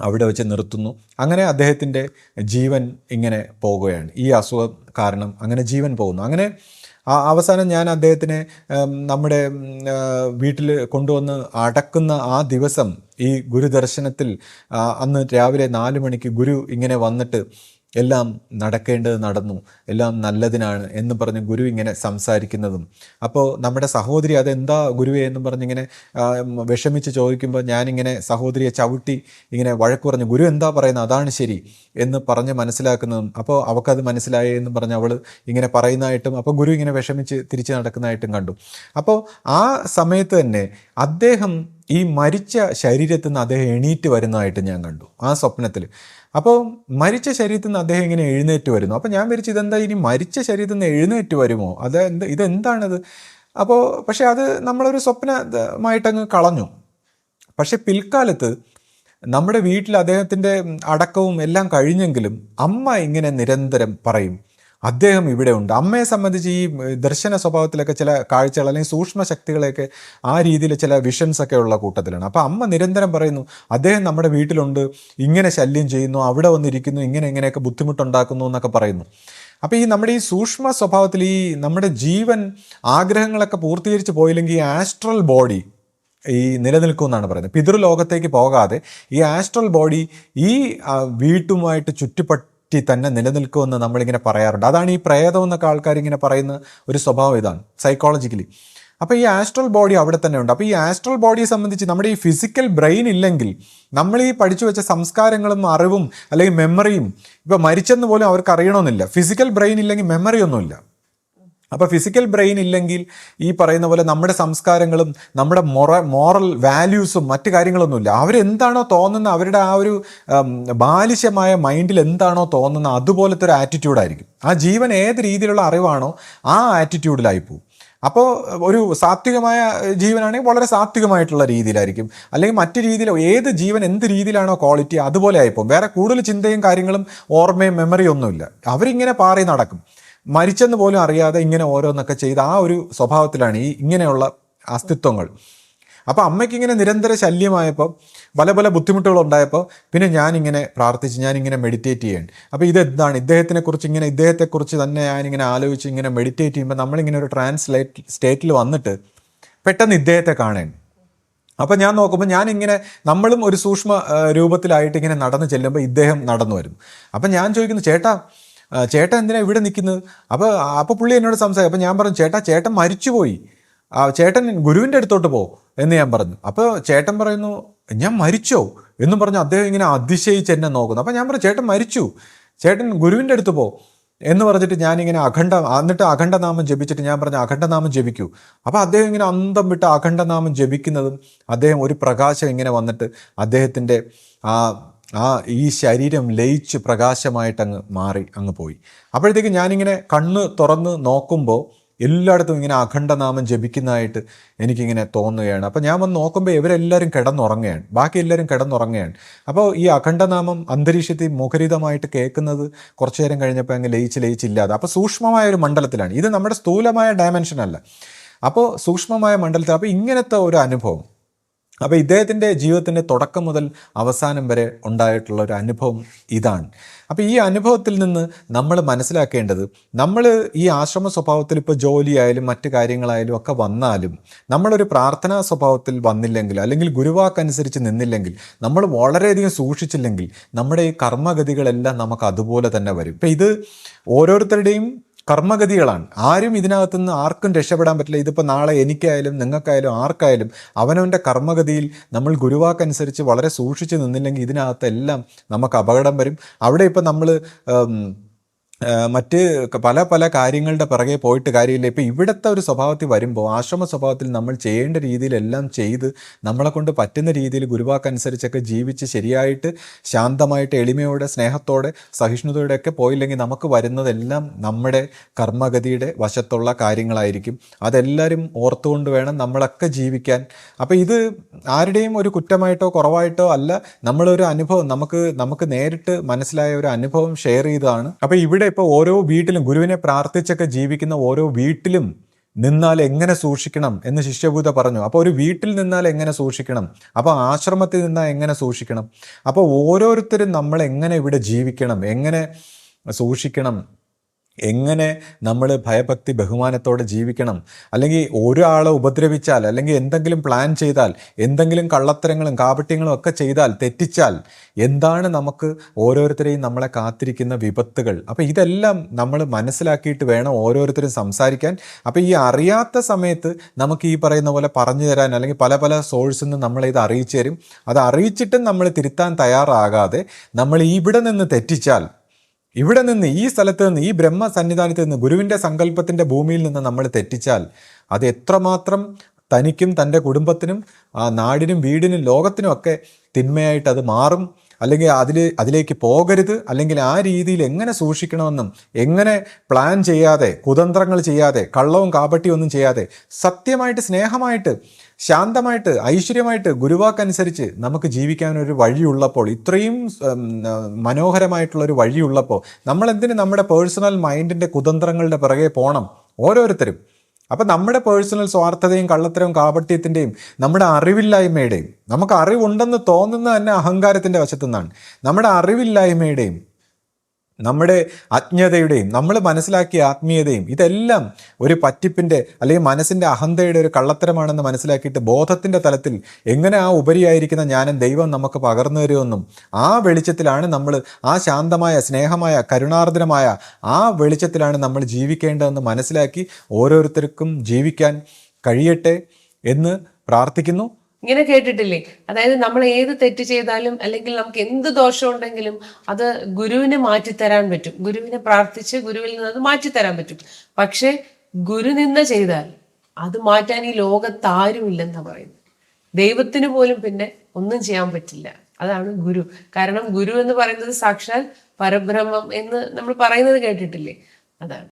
അവിടെ വെച്ച് നിർത്തുന്നു. അങ്ങനെ അദ്ദേഹത്തിന്റെ ജീവൻ ഇങ്ങനെ പോകുകയാണ്. ഈ അസുഖം കാരണം അങ്ങനെ ജീവൻ പോകുന്നു. അങ്ങനെ അവസാനം ഞാൻ അദ്ദേഹത്തിനെ നമ്മുടെ വീട്ടിൽ കൊണ്ടുവന്ന് അടക്കുന്ന ആ ദിവസം ഈ ഗുരുദർശനത്തിൽ അന്ന് രാവിലെ നാല് മണിക്ക് ഗുരു ഇങ്ങനെ വന്നിട്ട് എല്ലാം നടക്കേണ്ടത് നടന്നു എല്ലാം നല്ലതിനാണ് എന്ന് പറഞ്ഞ് ഗുരു ഇങ്ങനെ സംസാരിക്കുന്നതും. അപ്പോൾ നമ്മുടെ സഹോദരി അതെന്താ ഗുരുവേ എന്ന് പറഞ്ഞിങ്ങനെ വിഷമിച്ച് ചോദിക്കുമ്പോൾ ഞാനിങ്ങനെ സഹോദരിയെ ചവിട്ടി ഇങ്ങനെ വഴക്ക് പറഞ്ഞു ഗുരു എന്താ പറയുന്നത്? അതാണ് ശരി എന്ന് പറഞ്ഞ് മനസ്സിലാക്കുന്നതും. അപ്പോൾ അവൾക്കത് മനസ്സിലായി എന്ന് പറഞ്ഞ് അവൾ ഇങ്ങനെ പറയുന്നതായിട്ടും അപ്പോൾ ഗുരു ഇങ്ങനെ വിഷമിച്ച് തിരിച്ച് നടക്കുന്നതായിട്ടും കണ്ടു. അപ്പോൾ ആ സമയത്ത് തന്നെ അദ്ദേഹം ഈ മരിച്ച ശരീരത്തിൽ നിന്ന് അദ്ദേഹം എണീറ്റ് വരുന്നതായിട്ട് ഞാൻ കണ്ടു ആ സ്വപ്നത്തിൽ. അപ്പോൾ മരിച്ച ശരീരത്തിൽ നിന്ന് അദ്ദേഹം ഇങ്ങനെ എഴുന്നേറ്റ് വരുന്നു. അപ്പോൾ ഞാൻ വിചാരിച്ചു ഇതെന്താ ഇനി മരിച്ച ശരീരത്തിൽ നിന്ന് എഴുന്നേറ്റ് വരുമോ? അത് എന്ത് ഇതെന്താണത് അപ്പോൾ പക്ഷെ അത് നമ്മളൊരു സ്വപ്നമായിട്ടങ്ങ് കളഞ്ഞു. പക്ഷെ പിൽക്കാലത്ത് നമ്മുടെ വീട്ടിൽ അദ്ദേഹത്തിന്റെ അടക്കവും എല്ലാം കഴിഞ്ഞെങ്കിലും അമ്മ ഇങ്ങനെ നിരന്തരം പറയും അദ്ദേഹം ഇവിടെ ഉണ്ട്. അമ്മയെ സംബന്ധിച്ച് ഈ ദർശന സ്വഭാവത്തിലൊക്കെ ചില കാഴ്ചകൾ അല്ലെങ്കിൽ സൂക്ഷ്മ ശക്തികളെയൊക്കെ ആ രീതിയിൽ ചില വിഷൻസ് ഒക്കെ ഉള്ള കൂട്ടത്തിലാണ്. അപ്പോൾ അമ്മ നിരന്തരം പറയുന്നു അദ്ദേഹം നമ്മുടെ വീട്ടിലുണ്ട് ഇങ്ങനെ ശല്യം ചെയ്യുന്നു അവിടെ വന്നിരിക്കുന്നു ഇങ്ങനെ ഇങ്ങനെയൊക്കെ ബുദ്ധിമുട്ടുണ്ടാക്കുന്നു എന്നൊക്കെ പറയുന്നു. അപ്പോൾ ഈ നമ്മുടെ ഈ സൂക്ഷ്മ സ്വഭാവത്തിൽ ഈ നമ്മുടെ ജീവൻ ആഗ്രഹങ്ങളൊക്കെ പൂർത്തീകരിച്ച് പോയില്ലെങ്കിൽ ഈ ആസ്ട്രൽ ബോഡി ഈ നിലനിൽക്കുമെന്നാണ് പറയുന്നത്. പിതൃലോകത്തേക്ക് പോകാതെ ഈ ആസ്ട്രൽ ബോഡി ഈ വീട്ടുമായിട്ട് വീട്ടുമായിട്ട് ചുറ്റുപറ്റി തന്നെ നിലനിൽക്കുമെന്ന് നമ്മളിങ്ങനെ പറയാറുണ്ട്. അതാണ് ഈ പ്രേതം എന്നൊക്കെ ആൾക്കാർ ഇങ്ങനെ പറയുന്ന ഒരു സ്വഭാവം ഇതാണ് സൈക്കോളജിക്കലി അപ്പോൾ ഈ ആസ്ട്രൽ ബോഡി അവിടെ തന്നെ ഉണ്ട്. അപ്പോൾ ഈ ആസ്ട്രൽ ബോഡിയെ സംബന്ധിച്ച് നമ്മുടെ ഈ ഫിസിക്കൽ ബ്രെയിൻ ഇല്ലെങ്കിൽ നമ്മൾ ഈ പഠിച്ചു വെച്ച സംസ്കാരങ്ങളും അറിവും അല്ലെങ്കിൽ മെമ്മറിയും ഇപ്പോൾ മരിച്ചെന്ന് പോലും അവർക്ക് അറിയണമെന്നില്ല. ഫിസിക്കൽ ബ്രെയിൻ ഇല്ലെങ്കിൽ മെമ്മറി ഒന്നുമില്ല. അപ്പോൾ ഫിസിക്കൽ ബ്രെയിൻ ഇല്ലെങ്കിൽ ഈ പറയുന്ന പോലെ നമ്മുടെ സംസ്കാരങ്ങളും നമ്മുടെ മൊറ മോറൽ വാല്യൂസും മറ്റു കാര്യങ്ങളൊന്നുമില്ല. അവരെന്താണോ തോന്നുന്ന അവരുടെ ആ ഒരു ബാലിശമായ മൈൻഡിൽ എന്താണോ തോന്നുന്ന അതുപോലത്തെ ഒരു ആറ്റിറ്റ്യൂഡായിരിക്കും ആ ജീവൻ ഏത് രീതിയിലുള്ള അറിവാണോ ആ ആറ്റിറ്റ്യൂഡിലായി പോകും അപ്പോൾ ഒരു സാത്വികമായ ജീവനാണെങ്കിൽ വളരെ സാത്വികമായിട്ടുള്ള രീതിയിലായിരിക്കും. അല്ലെങ്കിൽ മറ്റു രീതിയിൽ ഏത് ജീവൻ എന്ത് രീതിയിലാണോ ക്വാളിറ്റി അതുപോലെ ആയിപ്പോകും വേറെ കൂടുതൽ ചിന്തയും കാര്യങ്ങളും ഓർമ്മയും മെമ്മറിയും ഒന്നുമില്ല. അവരിങ്ങനെ പാറി നടക്കും. മരിച്ചെന്ന് പോലും അറിയാതെ ഇങ്ങനെ ഓരോന്നൊക്കെ ചെയ്ത് ആ ഒരു സ്വഭാവത്തിലാണ് ഈ ഇങ്ങനെയുള്ള അസ്തിത്വങ്ങൾ. അപ്പോൾ അമ്മയ്ക്ക് ഇങ്ങനെ നിരന്തര ശല്യമായപ്പോൾ പല പല ബുദ്ധിമുട്ടുകൾ ഉണ്ടായപ്പോൾ പിന്നെ ഞാനിങ്ങനെ പ്രാർത്ഥിച്ച് ഞാനിങ്ങനെ മെഡിറ്റേറ്റ് ചെയ്യാൻ. അപ്പോൾ ഇതെന്താണ്? ഇദ്ദേഹത്തിനെക്കുറിച്ച് ഇങ്ങനെ ഇദ്ദേഹത്തെക്കുറിച്ച് തന്നെ ഞാനിങ്ങനെ ആലോചിച്ച് ഇങ്ങനെ മെഡിറ്റേറ്റ് ചെയ്യുമ്പോൾ നമ്മളിങ്ങനെ ഒരു ട്രാൻസ്ലേറ്റ് സ്റ്റേറ്റിൽ വന്നിട്ട് പെട്ടെന്ന് ഇദ്ദേഹത്തെ കാണാൻ. അപ്പോൾ ഞാൻ നോക്കുമ്പോൾ ഞാനിങ്ങനെ നമ്മളും ഒരു സൂക്ഷ്മ രൂപത്തിലായിട്ട് ഇങ്ങനെ നടന്നു ചെല്ലുമ്പോൾ ഇദ്ദേഹം നടന്നു വരും. അപ്പം ഞാൻ ചോദിക്കുന്നു ചേട്ടാ ചേട്ടൻ എന്തിനാണ് ഇവിടെ നിൽക്കുന്നത്? അപ്പോൾ അപ്പോൾ പുള്ളി എന്നോട് സംസാരിക്കും അപ്പോൾ ഞാൻ പറഞ്ഞു ചേട്ടാ ചേട്ടൻ മരിച്ചുപോയി. ആ ചേട്ടൻ ഗുരുവിന്റെ അടുത്തോട്ട് പോ എന്ന് ഞാൻ പറഞ്ഞു. അപ്പോൾ ചേട്ടൻ പറയുന്നു ഞാൻ മരിച്ചോ? എന്ന് പറഞ്ഞു. അദ്ദേഹം ഇങ്ങനെ അതിശയിച്ച് എന്നെ നോക്കുന്നു. അപ്പോൾ ഞാൻ പറഞ്ഞു ചേട്ടൻ മരിച്ചു. ചേട്ടൻ ഗുരുവിന്റെ അടുത്ത് പോ എന്ന് പറഞ്ഞിട്ട് ഞാനിങ്ങനെ അഖണ്ഡ എന്നിട്ട് അഖണ്ഡനാമം ജപിച്ചിട്ട് ഞാൻ പറഞ്ഞു അഖണ്ഡനാമം ജപിക്കൂ. അപ്പോൾ അദ്ദേഹം ഇങ്ങനെ അന്തം വിട്ട് അഖണ്ഡനാമം ജപിക്കുന്നതും അദ്ദേഹം ഒരു പ്രകാശം ഇങ്ങനെ വന്നിട്ട് അദ്ദേഹത്തിന്റെ ആ ആ ഈ ശരീരം ലയിച്ച് പ്രകാശമായിട്ട് അങ്ങ് മാറി അങ്ങ് പോയി. അപ്പോഴത്തേക്ക് ഞാനിങ്ങനെ കണ്ണ് തുറന്ന് നോക്കുമ്പോൾ എല്ലായിടത്തും ഇങ്ങനെ അഖണ്ഡനാമം ജപിക്കുന്നതായിട്ട് എനിക്കിങ്ങനെ തോന്നുകയാണ്. അപ്പോൾ ഞാൻ വന്ന് നോക്കുമ്പോൾ ഇവരെല്ലാവരും കിടന്നുറങ്ങുകയാണ്. ബാക്കി എല്ലാവരും കിടന്നുറങ്ങുകയാണ്. അപ്പോൾ ഈ അഖണ്ഡനാമം അന്തരീക്ഷത്തിൽ മുഖരിതമായിട്ട് കേൾക്കുന്നത് കുറച്ചു നേരം കഴിഞ്ഞപ്പോൾ അങ്ങ് ലയിച്ച് ലയിച്ചില്ലാതെ അപ്പോൾ സൂക്ഷ്മമായ ഒരു മണ്ഡലത്തിലാണ്. ഇത് നമ്മുടെ സ്ഥൂലമായ ഡയമെൻഷൻ അല്ല. അപ്പോൾ സൂക്ഷ്മമായ മണ്ഡലത്തിൽ അപ്പോൾ ഇങ്ങനത്തെ ഒരു അനുഭവം അപ്പോൾ ഇദ്ദേഹത്തിന്റെ ജീവിതത്തിന്റെ തുടക്കം മുതൽ അവസാനം വരെ ഉണ്ടായിട്ടുള്ള ഒരു അനുഭവം ഇതാണ്. അപ്പോൾ ഈ അനുഭവത്തിൽ നിന്ന് നമ്മൾ മനസ്സിലാക്കേണ്ടത് നമ്മൾ ഈ ആശ്രമ സ്വഭാവത്തിൽ ഇപ്പോൾ ജോലിയായാലും മറ്റു കാര്യങ്ങളായാലും ഒക്കെ വന്നാലും നമ്മളൊരു പ്രാർത്ഥനാ സ്വഭാവത്തിൽ വന്നില്ലെങ്കിൽ അല്ലെങ്കിൽ ഗുരുവാക്കനുസരിച്ച് നിന്നില്ലെങ്കിൽ നമ്മൾ വളരെയധികം സൂക്ഷിച്ചില്ലെങ്കിൽ നമ്മുടെ ഈ കർമ്മഗതികളെല്ലാം നമുക്ക് അതുപോലെ തന്നെ വരും. ഇപ്പം ഇത് ഓരോരുത്തരുടെയും കർമ്മഗതികളാണ്. ആരും ഇതിനകത്തുനിന്ന് ആർക്കും രക്ഷപ്പെടാൻ പറ്റില്ല. ഇതിപ്പോൾ നാളെ എനിക്കായാലും നിങ്ങൾക്കായാലും ആർക്കായാലും അവനവന്റെ കർമ്മഗതിയിൽ നമ്മൾ ഗുരുവാക്കനുസരിച്ച് വളരെ സൂക്ഷിച്ച് നിന്നില്ലെങ്കിൽ ഇതിനകത്തെല്ലാം നമുക്ക് അപകടം വരും. അവിടെ ഇപ്പോൾ നമ്മൾ മറ്റ് പല പല കാര്യങ്ങളുടെ പിറകെ പോയിട്ട് കാര്യമില്ല. ഇപ്പം ഇവിടുത്തെ ഒരു സ്വഭാവത്തിൽ വരുമ്പോൾ ആശ്രമ സ്വഭാവത്തിൽ നമ്മൾ ചെയ്യേണ്ട രീതിയിലെല്ലാം ചെയ്ത് നമ്മളെ കൊണ്ട് പറ്റുന്ന രീതിയിൽ ഗുരുവാക്കനുസരിച്ചൊക്കെ ജീവിച്ച് ശരിയായിട്ട് ശാന്തമായിട്ട് എളിമയോടെ സ്നേഹത്തോടെ സഹിഷ്ണുതയോടെയൊക്കെ പോയില്ലെങ്കിൽ നമുക്ക് വരുന്നതെല്ലാം നമ്മുടെ കർമ്മഗതിയുടെ വശത്തുള്ള കാര്യങ്ങളായിരിക്കും. അതെല്ലാവരും ഓർത്തുകൊണ്ട് വേണം നമ്മളൊക്കെ ജീവിക്കാൻ. അപ്പോൾ ഇത് ആരുടെയും ഒരു കുറ്റമായിട്ടോ കുറവായിട്ടോ അല്ല നമ്മളൊരു അനുഭവം നമുക്ക് നമുക്ക് നേരിട്ട് മനസ്സിലായ ഒരു അനുഭവം ഷെയർ ചെയ്തതാണ്. അപ്പോൾ ഇവിടെ ഇപ്പോൾ ഓരോ വീട്ടിലും ഗുരുവിനെ പ്രാർത്ഥിച്ചൊക്കെ ജീവിക്കുന്ന ഓരോ വീട്ടിലും നിന്നാൽ എങ്ങനെ സൂക്ഷിക്കണം എന്ന് ശിഷ്യഭൂത പറഞ്ഞു. അപ്പോൾ ഒരു വീട്ടിൽ നിന്നാൽ എങ്ങനെ സൂക്ഷിക്കണം? അപ്പോൾ ആശ്രമത്തിൽ നിന്നാൽ എങ്ങനെ സൂക്ഷിക്കണം? അപ്പോൾ ഓരോരുത്തരും നമ്മൾ എങ്ങനെ ഇവിടെ ജീവിക്കണം? എങ്ങനെ സൂക്ഷിക്കണം? എങ്ങനെ നമ്മൾ ഭയഭക്തി ബഹുമാനത്തോടെ ജീവിക്കണം? അല്ലെങ്കിൽ ഒരാളെ ഉപദ്രവിച്ചാൽ അല്ലെങ്കിൽ എന്തെങ്കിലും പ്ലാൻ ചെയ്താൽ എന്തെങ്കിലും കള്ളത്തരങ്ങളും കാപട്യങ്ങളും ഒക്കെ ചെയ്താൽ തെറ്റിച്ചാൽ എന്താണ് നമുക്ക് ഓരോരുത്തരെയും നമ്മളെ കാത്തിരിക്കുന്ന വിപത്തുകൾ? അപ്പോൾ ഇതെല്ലാം നമ്മൾ മനസ്സിലാക്കിയിട്ട് വേണം ഓരോരുത്തരും സംസാരിക്കാൻ. അപ്പോൾ ഈ അറിയാത്ത സമയത്ത് നമുക്ക് ഈ പറയുന്ന പോലെ പറഞ്ഞു തരാൻ അല്ലെങ്കിൽ പല പല സോഴ്സിൽ നിന്ന് നമ്മളിത് അറിയിച്ചു തരും. അത് അറിയിച്ചിട്ടും നമ്മൾ തിരുത്താൻ തയ്യാറാകാതെ നമ്മൾ ഇവിടെ നിന്ന് തെറ്റിച്ചാൽ ഇവിടെ നിന്ന് ഈ സ്ഥലത്ത് നിന്ന് ഈ ബ്രഹ്മ സന്നിധാനത്ത് നിന്ന് ഗുരുവിന്റെ സങ്കല്പത്തിന്റെ ഭൂമിയിൽ നിന്ന് നമ്മൾ തെറ്റിച്ചാൽ അത് എത്രമാത്രം തനിക്കും തന്റെ കുടുംബത്തിനും ആ നാടിനും വീടിനും ലോകത്തിനും ഒക്കെ തിന്മയായിട്ട് അത് മാറും. അല്ലെങ്കിൽ അതിൽ അതിലേക്ക് പോകരുത്. അല്ലെങ്കിൽ ആ രീതിയിൽ എങ്ങനെ സൂക്ഷിക്കണമെന്നും എങ്ങനെ പ്ലാൻ ചെയ്യാതെ കുതന്ത്രങ്ങൾ ചെയ്യാതെ കള്ളവും കാപട്യവും ഒന്നും ചെയ്യാതെ സത്യമായിട്ട് സ്നേഹമായിട്ട് ശാന്തമായിട്ട് ഐശ്വര്യമായിട്ട് ഗുരുവാക്കനുസരിച്ച് നമുക്ക് ജീവിക്കാനൊരു വഴിയുള്ളപ്പോൾ ഇത്രയും മനോഹരമായിട്ടുള്ളൊരു വഴിയുള്ളപ്പോൾ നമ്മൾ എന്തിന് നമ്മുടെ പേഴ്സണൽ മൈൻഡിന്റെ കുതന്ത്രങ്ങളുടെ പിറകെ പോകണം ഓരോരുത്തരും. അപ്പം നമ്മുടെ പേഴ്സണൽ സ്വാർത്ഥതയും കള്ളത്തരവും കാപട്യത്തിന്റെയും നമ്മുടെ അറിവില്ലായ്മയുടെയും നമുക്ക് അറിവുണ്ടെന്ന് തോന്നുന്ന തന്നെ അഹങ്കാരത്തിന്റെ വശത്തു നിന്നാണ് നമ്മുടെ അറിവില്ലായ്മയുടെയും നമ്മുടെ അജ്ഞതയുടെയും നമ്മൾ മനസ്സിലാക്കിയ ആത്മീയതയും ഇതെല്ലാം ഒരു പറ്റിപ്പിന്റെ അല്ലെങ്കിൽ മനസ്സിന്റെ അഹന്തയുടെ ഒരു കള്ളത്തരമാണെന്ന് മനസ്സിലാക്കിയിട്ട് ബോധത്തിന്റെ തലത്തിൽ എങ്ങനെ ആ ഉപരിയായിരിക്കുന്ന ജ്ഞാനം ദൈവം നമുക്ക് പകർന്നു തരുമെന്നും ആ വെളിച്ചത്തിലാണ് നമ്മൾ ആ ശാന്തമായ സ്നേഹമായ കരുണാർദ്രമായ ആ വെളിച്ചത്തിലാണ് നമ്മൾ ജീവിക്കേണ്ടതെന്ന് മനസ്സിലാക്കി ഓരോരുത്തർക്കും ജീവിക്കാൻ കഴിയട്ടെ എന്ന് പ്രാർത്ഥിക്കുന്നു. ഇങ്ങനെ കേട്ടിട്ടില്ലേ? അതായത് നമ്മൾ ഏത് തെറ്റ് ചെയ്താലും അല്ലെങ്കിൽ നമുക്ക് എന്ത് ദോഷം ഉണ്ടെങ്കിലും അത് ഗുരുവിനെ മാറ്റിത്തരാൻ പറ്റും. ഗുരുവിനെ പ്രാർത്ഥിച്ച് ഗുരുവിൽ നിന്ന് അത് മാറ്റിത്തരാൻ പറ്റും. പക്ഷെ ഗുരു നിന്ന ചെയ്താൽ അത് മാറ്റാൻ ഈ ലോകത്ത് ആരുമില്ലെന്നാ പറയുന്നത്. ദൈവത്തിന് പോലും പിന്നെ ഒന്നും ചെയ്യാൻ പറ്റില്ല. അതാണ് ഗുരു. കാരണം ഗുരു എന്ന് പറയുന്നത് സാക്ഷാൽ പരബ്രഹ്മം എന്ന് നമ്മൾ പറയുന്നത് കേട്ടിട്ടില്ലേ? അതാണ്.